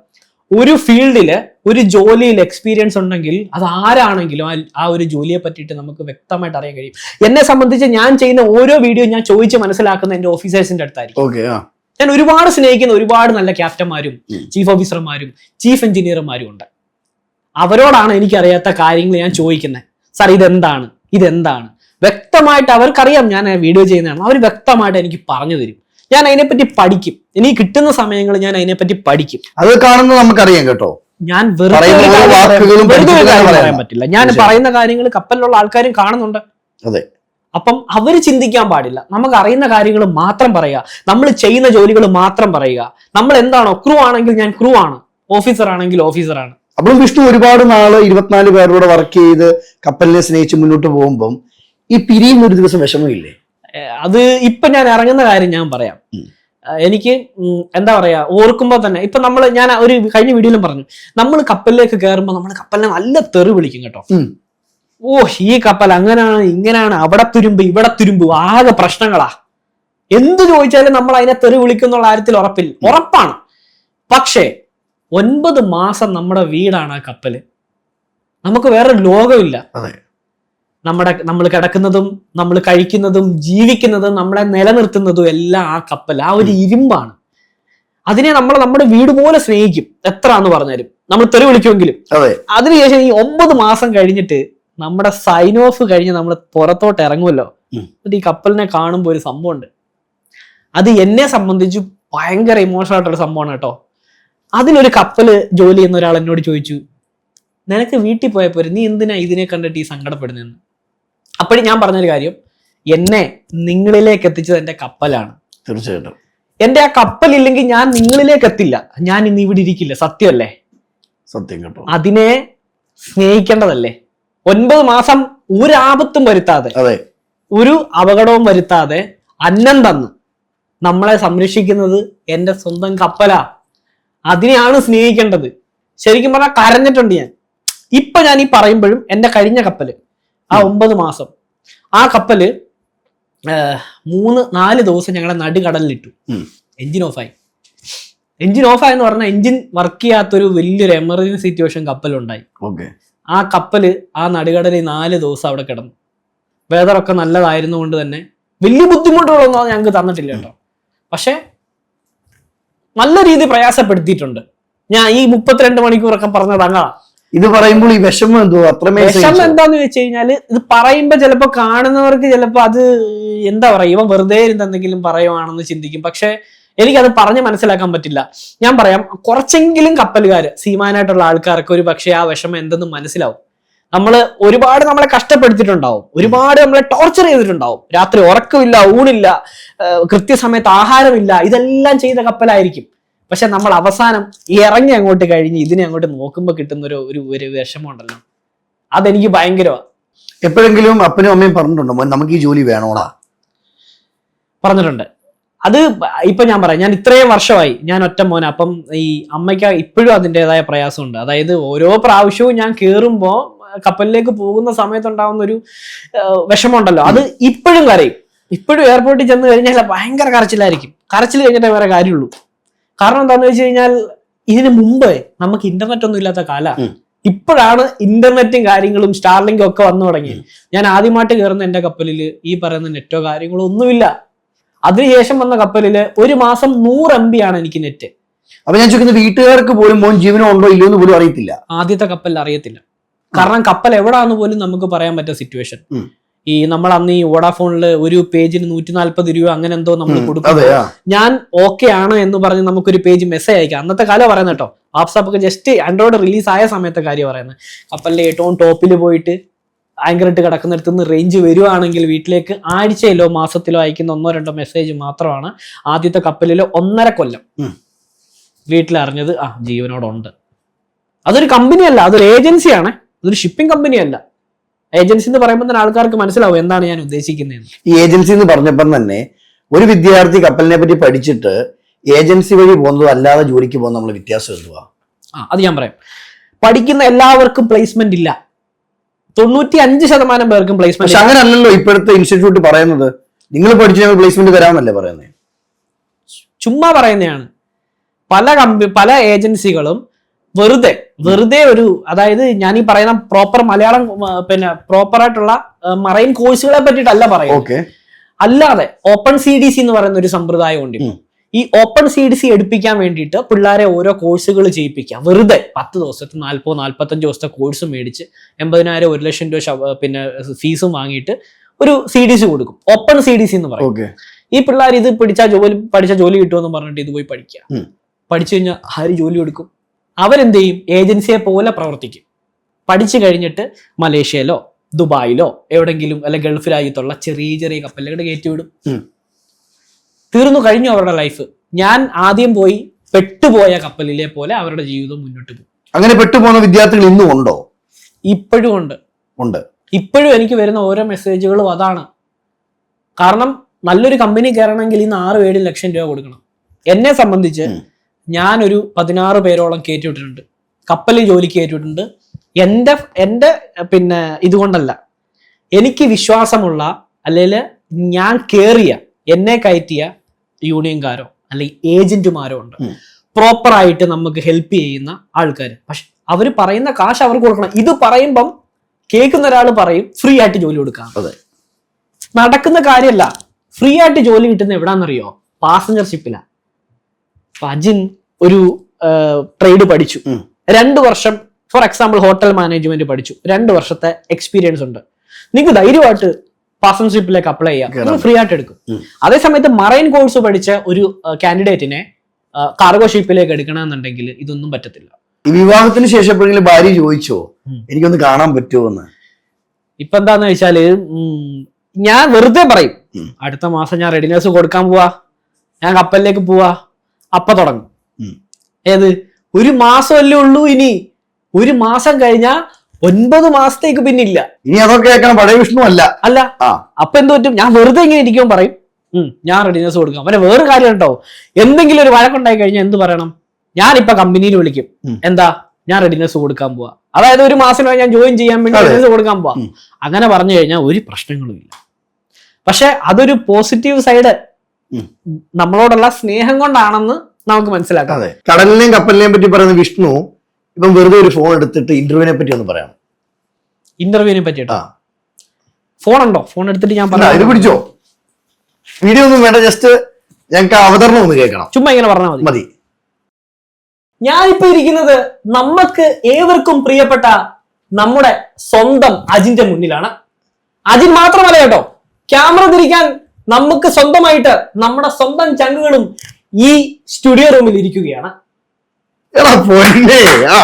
ഒരു ഫീൽഡിൽ ഒരു ജോലിയിൽ എക്സ്പീരിയൻസ് ഉണ്ടെങ്കിൽ അത് ആരാണെങ്കിലും ആ- ഒരു ജോലിയെ പറ്റിയിട്ട് നമുക്ക് വ്യക്തമായിട്ട് അറിയാൻ കഴിയും. എന്നെ സംബന്ധിച്ച് ഞാൻ ചെയ്യുന്ന ഓരോ വീഡിയോ ഞാൻ ചോദിച്ച് മനസ്സിലാക്കുന്ന എന്റെ ഓഫീസേഴ്സിന്റെ അടുത്തായിരിക്കും. ഞാൻ ഒരുപാട് സ്നേഹിക്കുന്ന ഒരുപാട് നല്ല ക്യാപ്റ്റന്മാരും ചീഫ് ഓഫീസർമാരും ചീഫ് എഞ്ചിനീയർമാരും ഉണ്ട്. അവരോടാണ് എനിക്കറിയാത്ത കാര്യങ്ങൾ ഞാൻ ചോദിക്കുന്നത്. സാർ ഇതെന്താണ്? ഇതെന്താണ്? വ്യക്തമായിട്ട് അവർക്കറിയാം ഞാൻ വീഡിയോ ചെയ്യുന്നതാണ്. അവർ വ്യക്തമായിട്ട് എനിക്ക് പറഞ്ഞു തരും. ഞാൻ അതിനെപ്പറ്റി പഠിക്കും. എനിക്ക് കിട്ടുന്ന സമയങ്ങൾ ഞാൻ അതിനെപ്പറ്റി പഠിക്കും. അത് കാണുന്നത് നമുക്കറിയാം കേട്ടോ. ഞാൻ വെറുതെ പറയാൻ പറ്റില്ല. ഞാൻ പറയുന്ന കാര്യങ്ങൾ കപ്പലിലുള്ള ആൾക്കാരും കാണുന്നുണ്ട്. അതെ. അപ്പം അവർ ചിന്തിക്കാൻ പാടില്ല. നമുക്ക് അറിയുന്ന കാര്യങ്ങൾ മാത്രം പറയുക. നമ്മൾ ചെയ്യുന്ന ജോലികൾ മാത്രം പറയുക. നമ്മൾ എന്താണോ? ക്രൂ ആണെങ്കിൽ ഞാൻ ക്രൂ ആണ്. ഓഫീസർ ആണെങ്കിൽ ഓഫീസറാണ് അപ്പോൾ വിഷ്ണു ഒരുപാട് നാൾ ഇരുപത്തിനാല് പേരോട് വർക്ക് ചെയ്ത് കപ്പലിനെ സ്നേഹിച്ച് മുന്നോട്ട് പോകുമ്പം ഈ പിരിയുന്ന ഒരു ദിവസം വിഷമമില്ലേ? അത് ഇപ്പൊ ഞാൻ ഇറങ്ങുന്ന കാര്യം ഞാൻ പറയാം. എനിക്ക് എന്താ പറയാ ഓർക്കുമ്പോ തന്നെ ഇപ്പൊ നമ്മൾ ഞാൻ ഒരു കഴിഞ്ഞ വീഡിയോയിലും പറഞ്ഞു നമ്മൾ കപ്പലിലേക്ക് കയറുമ്പോൾ നമ്മൾ കപ്പലിനെ നല്ല തെറി വിളിക്കും കേട്ടോ. ഓ ഈ കപ്പൽ അങ്ങനെയാണ് ഇങ്ങനെയാണ് അവിടെ തുരുമ്പ് ഇവിടെ തുരുമ്പ് ആകെ പ്രശ്നങ്ങളാ. എന്ത് ചോദിച്ചാലും നമ്മൾ അതിനെ തെറി വിളിക്കുന്നുള്ള കാര്യത്തിൽ ഉറപ്പില്ല. ഉറപ്പാണ്. പക്ഷേ ഒൻപത് മാസം നമ്മുടെ വീടാണ് ആ കപ്പൽ. നമുക്ക് വേറെ ലോകമില്ല. നമ്മുടെ നമ്മൾ കിടക്കുന്നതും നമ്മൾ കഴിക്കുന്നതും ജീവിക്കുന്നതും നമ്മളെ നിലനിർത്തുന്നതും എല്ലാം ആ കപ്പൽ ആ ഒരു ഇരുമ്പാണ്. അതിനെ നമ്മൾ നമ്മുടെ വീട് പോലെ സ്നേഹിക്കും. എത്ര എന്ന് പറഞ്ഞാലും. നമ്മൾ തെറി വിളിക്കുമെങ്കിലും. അതെ. അതിനുശേഷം ഈ ഒമ്പത് മാസം കഴിഞ്ഞിട്ട് നമ്മുടെ സൈൻ ഓഫ് കഴിഞ്ഞ് നമ്മൾ പുറത്തോട്ട് ഇറങ്ങുമല്ലോ. എന്നിട്ട് ഈ കപ്പലിനെ കാണുമ്പോൾ ഒരു സംഭവമുണ്ട്. അത് എന്നെ സംബന്ധിച്ച് ഭയങ്കര ഇമോഷണൽ ആയിട്ടുള്ള സംഭവമാണ് കേട്ടോ. അതിലൊരു കപ്പൽ ജോലി ചെയ്യുന്ന ഒരാൾ എന്നോട് ചോദിച്ചു നിനക്ക് വീട്ടിൽ പോയപ്പോൾ നീ എന്തിനാ ഇതിനെ കണ്ടിട്ട് ഈ സങ്കടപ്പെടുന്നതെന്ന്? അപ്പോഴും ഞാൻ പറഞ്ഞൊരു കാര്യം എന്നെ നിങ്ങളിലേക്ക് എത്തിച്ചത് എന്റെ കപ്പലാണ്. തീർച്ചയായിട്ടും. എന്റെ ആ കപ്പൽ ഇല്ലെങ്കിൽ ഞാൻ നിങ്ങളിലേക്ക് എത്തില്ല. ഞാൻ ഇന്ന് ഇവിടെ ഇരിക്കില്ല. സത്യമല്ലേ? സത്യം കേട്ടോ. അതിനെ സ്നേഹിക്കേണ്ടതല്ലേ? ഒൻപത് മാസം ഒരു ആപത്തും വരുത്താതെ ഒരു അപകടവും വരുത്താതെ അന്നം തന്ന്. നമ്മളെ സംരക്ഷിക്കുന്നത് എന്റെ സ്വന്തം കപ്പല. അതിനെയാണ് സ്നേഹിക്കേണ്ടത്. ശരിക്കും പറഞ്ഞാൽ കരഞ്ഞിട്ടുണ്ട് ഞാൻ. ഇപ്പൊ ഞാൻ ഈ പറയുമ്പോഴും എന്റെ കഴിഞ്ഞ കപ്പൽ ആ ഒമ്പത് മാസം ആ കപ്പൽ മൂന്ന് നാല് ദിവസം ഞങ്ങളെ നടുകടലിലിട്ടു. എഞ്ചിൻ ഓഫായി. എഞ്ചിൻ ഓഫ് ആയെന്ന് പറഞ്ഞാൽ എഞ്ചിൻ വർക്ക് ചെയ്യാത്തൊരു വലിയൊരു എമർജൻസി സിറ്റുവേഷൻ കപ്പലുണ്ടായി. ഓക്കെ. ആ കപ്പൽ ആ നടുകടലിൽ നാല് ദിവസം അവിടെ കിടന്നു. വെതറൊക്കെ നല്ലതായിരുന്നു കൊണ്ട് തന്നെ വലിയ ബുദ്ധിമുട്ടുകളൊന്നും അത് ഞങ്ങൾക്ക് തന്നിട്ടില്ല കേട്ടോ. പക്ഷെ നല്ല രീതിയിൽ പ്രയാസപ്പെടുത്തിയിട്ടുണ്ട്. ഞാൻ ഈ മുപ്പത്തിരണ്ട് മണിക്കൂറൊക്കെ പറഞ്ഞത് അങ്ങാ. ഇത് പറയുമ്പോൾ ഈ വിഷമം എന്തോ അത്രമേൽ വിഷമം? എന്താന്ന് വെച്ച് കഴിഞ്ഞാൽ ഇത് പറയുമ്പോ ചിലപ്പോ കാണുന്നവർക്ക് ചിലപ്പോ അത് എന്താ പറയാ ഇവൻ വെറുതെ ഇരുന്ന് എന്തെങ്കിലും പറയുവാണെന്ന് ചിന്തിക്കും. പക്ഷെ എനിക്കത് പറഞ്ഞ് മനസ്സിലാക്കാൻ പറ്റില്ല. ഞാൻ പറയാം കുറച്ചെങ്കിലും കപ്പലുകാർ സീമാനായിട്ടുള്ള ആൾക്കാർക്ക് ഒരു പക്ഷേ ആ വിഷമം എന്തെന്ന് മനസ്സിലാവും. നമ്മൾ ഒരുപാട് നമ്മളെ കഷ്ടപ്പെടുത്തിയിട്ടുണ്ടാവും. ഒരുപാട് നമ്മളെ ടോർച്ചർ ചെയ്തിട്ടുണ്ടാവും. രാത്രി ഉറക്കമില്ല ഊണില്ല കൃത്യസമയത്ത് ആഹാരമില്ല ഇതെല്ലാം ചെയ്ത കപ്പലായിരിക്കും. പക്ഷെ നമ്മൾ അവസാനം ഇറങ്ങി അങ്ങോട്ട് കഴിഞ്ഞ് ഇതിനെ അങ്ങോട്ട് നോക്കുമ്പോൾ കിട്ടുന്ന ഒരു ഒരു ഒരു വിഷമമുണ്ടല്ലോ. അതെനിക്ക് ഭയങ്കരമാണ് എപ്പോഴെങ്കിലും അപ്പനും അമ്മയും പറഞ്ഞിട്ടുണ്ടോ നമുക്ക് ഈ ജോലി വേണോടാ? പറഞ്ഞിട്ടുണ്ട്. അത് ഇപ്പൊ ഞാൻ പറയാം. ഞാൻ ഇത്രയും വർഷമായി ഞാൻ ഒറ്റ മോന. അപ്പം ഈ അമ്മയ്ക്ക് ഇപ്പോഴും അതിന്റെതായ പ്രയാസമുണ്ട്. അതായത് ഓരോ പ്രാവശ്യവും ഞാൻ കേറുമ്പോ കപ്പലിലേക്ക് പോകുന്ന സമയത്തുണ്ടാവുന്ന ഒരു വിഷമമുണ്ടല്ലോ. അത് ഇപ്പോഴും കരയും. ഇപ്പോഴും എയർപോർട്ടിൽ ചെന്ന് കഴിഞ്ഞാൽ ഭയങ്കര കരച്ചിലായിരിക്കും. കരച്ചിൽ കഴിഞ്ഞിട്ടേ വേറെ കാര്യമുള്ളൂ. കാരണം എന്താണെന്ന് വെച്ച് കഴിഞ്ഞാൽ ഇതിന് മുമ്പ് നമുക്ക് ഇന്റർനെറ്റ് ഒന്നും ഇല്ലാത്ത കാല. ഇപ്പോഴാണ് ഇന്റർനെറ്റും കാര്യങ്ങളും സ്റ്റാർലിങ്കും ഒക്കെ വന്നു തുടങ്ങിയത്. ഞാൻ ആദ്യമായിട്ട് കയറുന്ന എന്റെ കപ്പലിൽ ഈ പറയുന്ന നെറ്റോ കാര്യങ്ങളോ ഒന്നുമില്ല അതിനുശേഷം വന്ന കപ്പലിൽ ഒരു മാസം നൂറ് എം ബി ആണ് എനിക്ക് നെറ്റ് അപ്പൊ ഞാൻ ചോദിക്കുന്നത് വീട്ടുകാർക്ക് പോലും മോൻ ജീവനോ ഉണ്ടോ ഇല്ലയോ എന്ന് പോലും അറിയത്തില്ല. ആദ്യത്തെ കപ്പലിൽ അറിയത്തില്ല. കാരണം കപ്പൽ എവിടാന്ന് പോലും നമുക്ക് പറയാൻ പറ്റുന്ന സിറ്റുവേഷൻ ഈ നമ്മൾ അന്ന് ഈ വോഡാഫോണിൽ ഒരു പേജിന് നൂറ്റി നാല്പത് രൂപ അങ്ങനെ എന്തോ നമ്മൾ കൊടുക്കും. ഞാൻ ഓക്കെ ആണ് എന്ന് പറഞ്ഞ് നമുക്കൊരു പേജ് മെസ്സേജ് അയക്കാം. അന്നത്തെ കാലം പറയുന്നത് കേട്ടോ. വാട്സാപ്പ് ഒക്കെ ജസ്റ്റ് ആൻഡ്രോയിഡ് റിലീസ് ആയ സമയത്തെ കാര്യം പറയുന്നത്. കപ്പലിന്റെ ഏറ്റവും ടോപ്പിൽ പോയിട്ട് ആങ്കർ ഇട്ട് കിടക്കുന്നിടത്ത് നിന്ന് റേഞ്ച് വരുവാണെങ്കിൽ വീട്ടിലേക്ക് ആഴ്ചയിലോ മാസത്തിലോ അയക്കുന്ന ഒന്നോ രണ്ടോ മെസ്സേജ് മാത്രമാണ് ആദ്യത്തെ കപ്പലിലെ ഒന്നര കൊല്ലം വീട്ടിലറിഞ്ഞത് വീട്ടിൽ അറിഞ്ഞത് ആ ജീവനോടുണ്ട്. അതൊരു കമ്പനിയല്ല അതൊരു ഏജൻസിയാണ് അതൊരു ഷിപ്പിംഗ് കമ്പനിയല്ല ഏജൻസി എന്ന് പറയുമ്പോൾ തന്നെ ആൾക്കാർക്ക് മനസ്സിലാവും എന്താണ് ഞാൻ ഉദ്ദേശിക്കുന്നത് ഈ ഏജൻസി എന്ന് പറഞ്ഞപ്പം തന്നെ ഒരു വിദ്യാർത്ഥി കപ്പലിനെ പറ്റി പഠിച്ചിട്ട് ഏജൻസി വഴി പോകുന്നതും അല്ലാതെ ജോലിക്ക് പോകുന്ന നമ്മൾ വ്യത്യാസം എന്തുവാ? ആ അത് ഞാൻ പറയാം. പഠിക്കുന്ന എല്ലാവർക്കും പ്ലേസ്മെന്റ് ഇല്ല. തൊണ്ണൂറ്റി അഞ്ച് ശതമാനം പേർക്കും പ്ലേസ്മെന്റ് പക്ഷെ അങ്ങനെ അല്ലല്ലോ ഇപ്പോഴത്തെ ഇൻസ്റ്റിറ്റ്യൂട്ട് പറയുന്നത്. നിങ്ങൾ പഠിച്ചു ഞങ്ങൾ പ്ലേസ്മെന്റ് തരാമെന്നല്ലേ പറയുന്നത് ചുമ്മാ പറയുന്നതാണ്. പല കമ്പി പല ഏജൻസികളും വെറുതെ വെറുതെ ഒരു അതായത് ഞാൻ ഈ പറയുന്ന പ്രോപ്പർ മലയാളം പിന്നെ പ്രോപ്പർ ആയിട്ടുള്ള മറൈൻ കോഴ്സുകളെ പറ്റിയിട്ടല്ല പറയുന്നത്. അല്ലാതെ ഓപ്പൺ സി ഡി സി എന്ന് പറയുന്ന ഒരു സമ്പ്രദായം ഉണ്ട്. ഈ ഓപ്പൺ സി ഡി സി എടുപ്പിക്കാൻ വേണ്ടിയിട്ട് പിള്ളേരെ ഓരോ കോഴ്സുകൾ ചെയ്യിപ്പിക്കാം. വെറുതെ പത്ത് ദിവസത്തെ നാൽപ്പത് നാൽപ്പത്തഞ്ച് ദിവസത്തെ കോഴ്സ് മേടിച്ച് എൺപതിനായിരം ഒരു ലക്ഷം രൂപ പിന്നെ ഫീസും വാങ്ങിയിട്ട് ഒരു സി ഡി സി കൊടുക്കും. ഓപ്പൺ സി ഡി സി എന്ന് പറയും. ഓക്കെ. ഈ പിള്ളേർ ഇത് പിടിച്ചാൽ ജോലി പഠിച്ച ജോലി കിട്ടുമെന്ന് പറഞ്ഞിട്ട് ഇത് പോയി പഠിക്കുക. പഠിച്ചു കഴിഞ്ഞാൽ ആര് ജോലി കൊടുക്കും അവരെന്ത് ചെയ്യും ഏജൻസിയെ പോലെ പ്രവർത്തിക്കും. പഠിച്ചു കഴിഞ്ഞിട്ട് മലേഷ്യയിലോ ദുബായിലോ എവിടെങ്കിലും അല്ലെ ഗൾഫിലായിട്ടുള്ള ചെറിയ ചെറിയ കപ്പലുകൾ കയറ്റിവിടും. തീർന്നു കഴിഞ്ഞു അവരുടെ ലൈഫ് ഞാൻ ആദ്യം പോയി പെട്ടുപോയ കപ്പലിലെ പോലെ അവരുടെ ജീവിതം മുന്നോട്ട് പോകും. അങ്ങനെ പെട്ടുപോകുന്ന വിദ്യാർത്ഥികൾ ഇന്നും ഉണ്ടോ? ഇപ്പോഴും ഉണ്ട്. ഉണ്ട്. ഇപ്പോഴും എനിക്ക് വരുന്ന ഓരോ മെസ്സേജുകളും അതാണ്. കാരണം നല്ലൊരു കമ്പനി കയറണമെങ്കിൽ ഇന്ന് ആറ് ഏഴ് ലക്ഷം രൂപ കൊടുക്കണം. എന്നെ സംബന്ധിച്ച്. ഞാനൊരു പതിനാറ് പേരോളം കയറ്റിവിട്ടിട്ടുണ്ട് കപ്പലിൽ ജോലിക്ക് കയറ്റിവിട്ടുണ്ട് എന്റെ എന്റെ പിന്നെ ഇതുകൊണ്ടല്ല. എനിക്ക് വിശ്വാസമുള്ള അല്ലെങ്കിൽ ഞാൻ കയറിയ എന്നെ കയറ്റിയ യൂണിയൻകാരോ അല്ലെങ്കിൽ ഏജന്റുമാരോ ഉണ്ട്. പ്രോപ്പർ പ്രോപ്പറായിട്ട് നമുക്ക് ഹെൽപ്പ് ചെയ്യുന്ന ആൾക്കാർ പക്ഷെ അവർ പറയുന്ന കാശ് അവർക്ക് കൊടുക്കണം. ഇത് പറയുമ്പം കേൾക്കുന്ന ഒരാൾ പറയും ഫ്രീ ആയിട്ട് ജോലി കൊടുക്കാം. നടക്കുന്ന കാര്യമല്ല ഫ്രീ ആയിട്ട് ജോലി കിട്ടുന്ന എവിടാന്നറിയോ? പാസഞ്ചർ ഷിപ്പിലാ അജിൻ ഒരു ട്രേഡ് പഠിച്ചു. രണ്ട് വർഷം ഫോർ എക്സാമ്പിൾ ഹോട്ടൽ മാനേജ്മെന്റ് പഠിച്ചു. രണ്ട് വർഷത്തെ എക്സ്പീരിയൻസ് ഉണ്ട്. നിങ്ങൾക്ക് ധൈര്യമായിട്ട് പാസഞ്ചർ അപ്ലൈ ചെയ്യാം. ഫ്രീ ആയിട്ട് എടുക്കും. അതേ അതേസമയത്ത് മറൈൻ കോഴ്സ് പഠിച്ച ഒരു കാൻഡിഡേറ്റിനെ കാർഗോ ഷിപ്പിലേക്ക് എടുക്കണമെന്നുണ്ടെങ്കിൽ ഇതൊന്നും പറ്റത്തില്ല. ഈ വിവാഹത്തിന് ശേഷം എപ്പോഴെങ്കിലും ഭാര്യ ചോദിച്ചോ? എനിക്കൊന്ന് കാണാൻ പറ്റുമോ എന്ന് ഇപ്പൊ എന്താന്ന് വെച്ചാൽ ഞാൻ വെറുതെ പറയും. അടുത്ത മാസം ഞാൻ റെഡിനേഴ്സ് കൊടുക്കാൻ പോവാ. ഞാൻ കപ്പലിലേക്ക് പോവാ. അപ്പ തുടങ്ങും. ഏത്? ഒരു മാസമല്ലേ ഉള്ളൂ ഇനി. ഒരു മാസം കഴിഞ്ഞാ ഒൻപത് മാസത്തേക്ക് പിന്നില്ല. ഇനി അതൊക്കെ കേൾക്കണം പഴയ വിഷ്ണു അല്ല അല്ല അപ്പൊ എന്ത് പറ്റും? ഞാൻ വെറുതെ ഇങ്ങനെ ഇരിക്കുമ്പോൾ പറയും ഞാൻ റെഡിനെസ് കൊടുക്കാം. അവരെ വേറെ കാര്യം ഉണ്ടോ? എന്തെങ്കിലും ഒരു വഴക്കുണ്ടായി കഴിഞ്ഞാൽ എന്ത് പറയണം? ഞാൻ ഞാനിപ്പോ കമ്പനിയിൽ വിളിക്കും. എന്താ? ഞാൻ റെഡിനെസ് കൊടുക്കാൻ പോവാ. അതായത് ഒരു മാസം ഞാൻ ജോയിൻ ചെയ്യാൻ വേണ്ടി. റെഡിനെസ് കൊടുക്കാൻ പോവാ. അങ്ങനെ പറഞ്ഞു കഴിഞ്ഞാൽ ഒരു പ്രശ്നങ്ങളും ഇല്ല. പക്ഷെ അതൊരു പോസിറ്റീവ് സൈഡ്. നമ്മളോടുള്ള സ്നേഹം കൊണ്ടാണെന്ന് നമുക്ക് മനസ്സിലാക്കാം. കടലിനെയും കപ്പലിനെയും പറ്റി പറയുന്ന വിഷ്ണു ഇപ്പം വെറുതെ ഒരു ഫോൺ എടുത്തിട്ട് ഇന്റർവ്യൂവിനെ പറ്റി ഒന്ന് പറയാം ഇന്റർവ്യൂവിനെ പറ്റിയിട്ട്? ആ. ഫോൺ ഉണ്ടോ? ഫോൺ എടുത്തിട്ട് ഞാൻ അല്ല, ഇത് പറയാം പിടിച്ചോ? വീഡിയോ ഒന്നും വേണ്ട ജസ്റ്റ് ഞങ്ങൾക്ക് അവതരണം ഒന്ന് കേൾക്കണം. ചുമ്മാ ഇങ്ങനെ പറഞ്ഞാൽ മതി. മതി. ഞാനിപ്പോ ഇരിക്കുന്നത് നമുക്ക് ഏവർക്കും പ്രിയപ്പെട്ട നമ്മുടെ സ്വന്തം അജിന്റെ മുന്നിലാണ്. അജിൻ മാത്രമല്ല കേട്ടോ ക്യാമറ തിരിക്കാൻ നമുക്ക് സ്വന്തമായിട്ട് നമ്മുടെ സ്വന്തം ചങ്കുകളും ഈ സ്റ്റുഡിയോ റൂമിൽ ഇരിക്കുകയാണ്. എടാ പോയേ ആ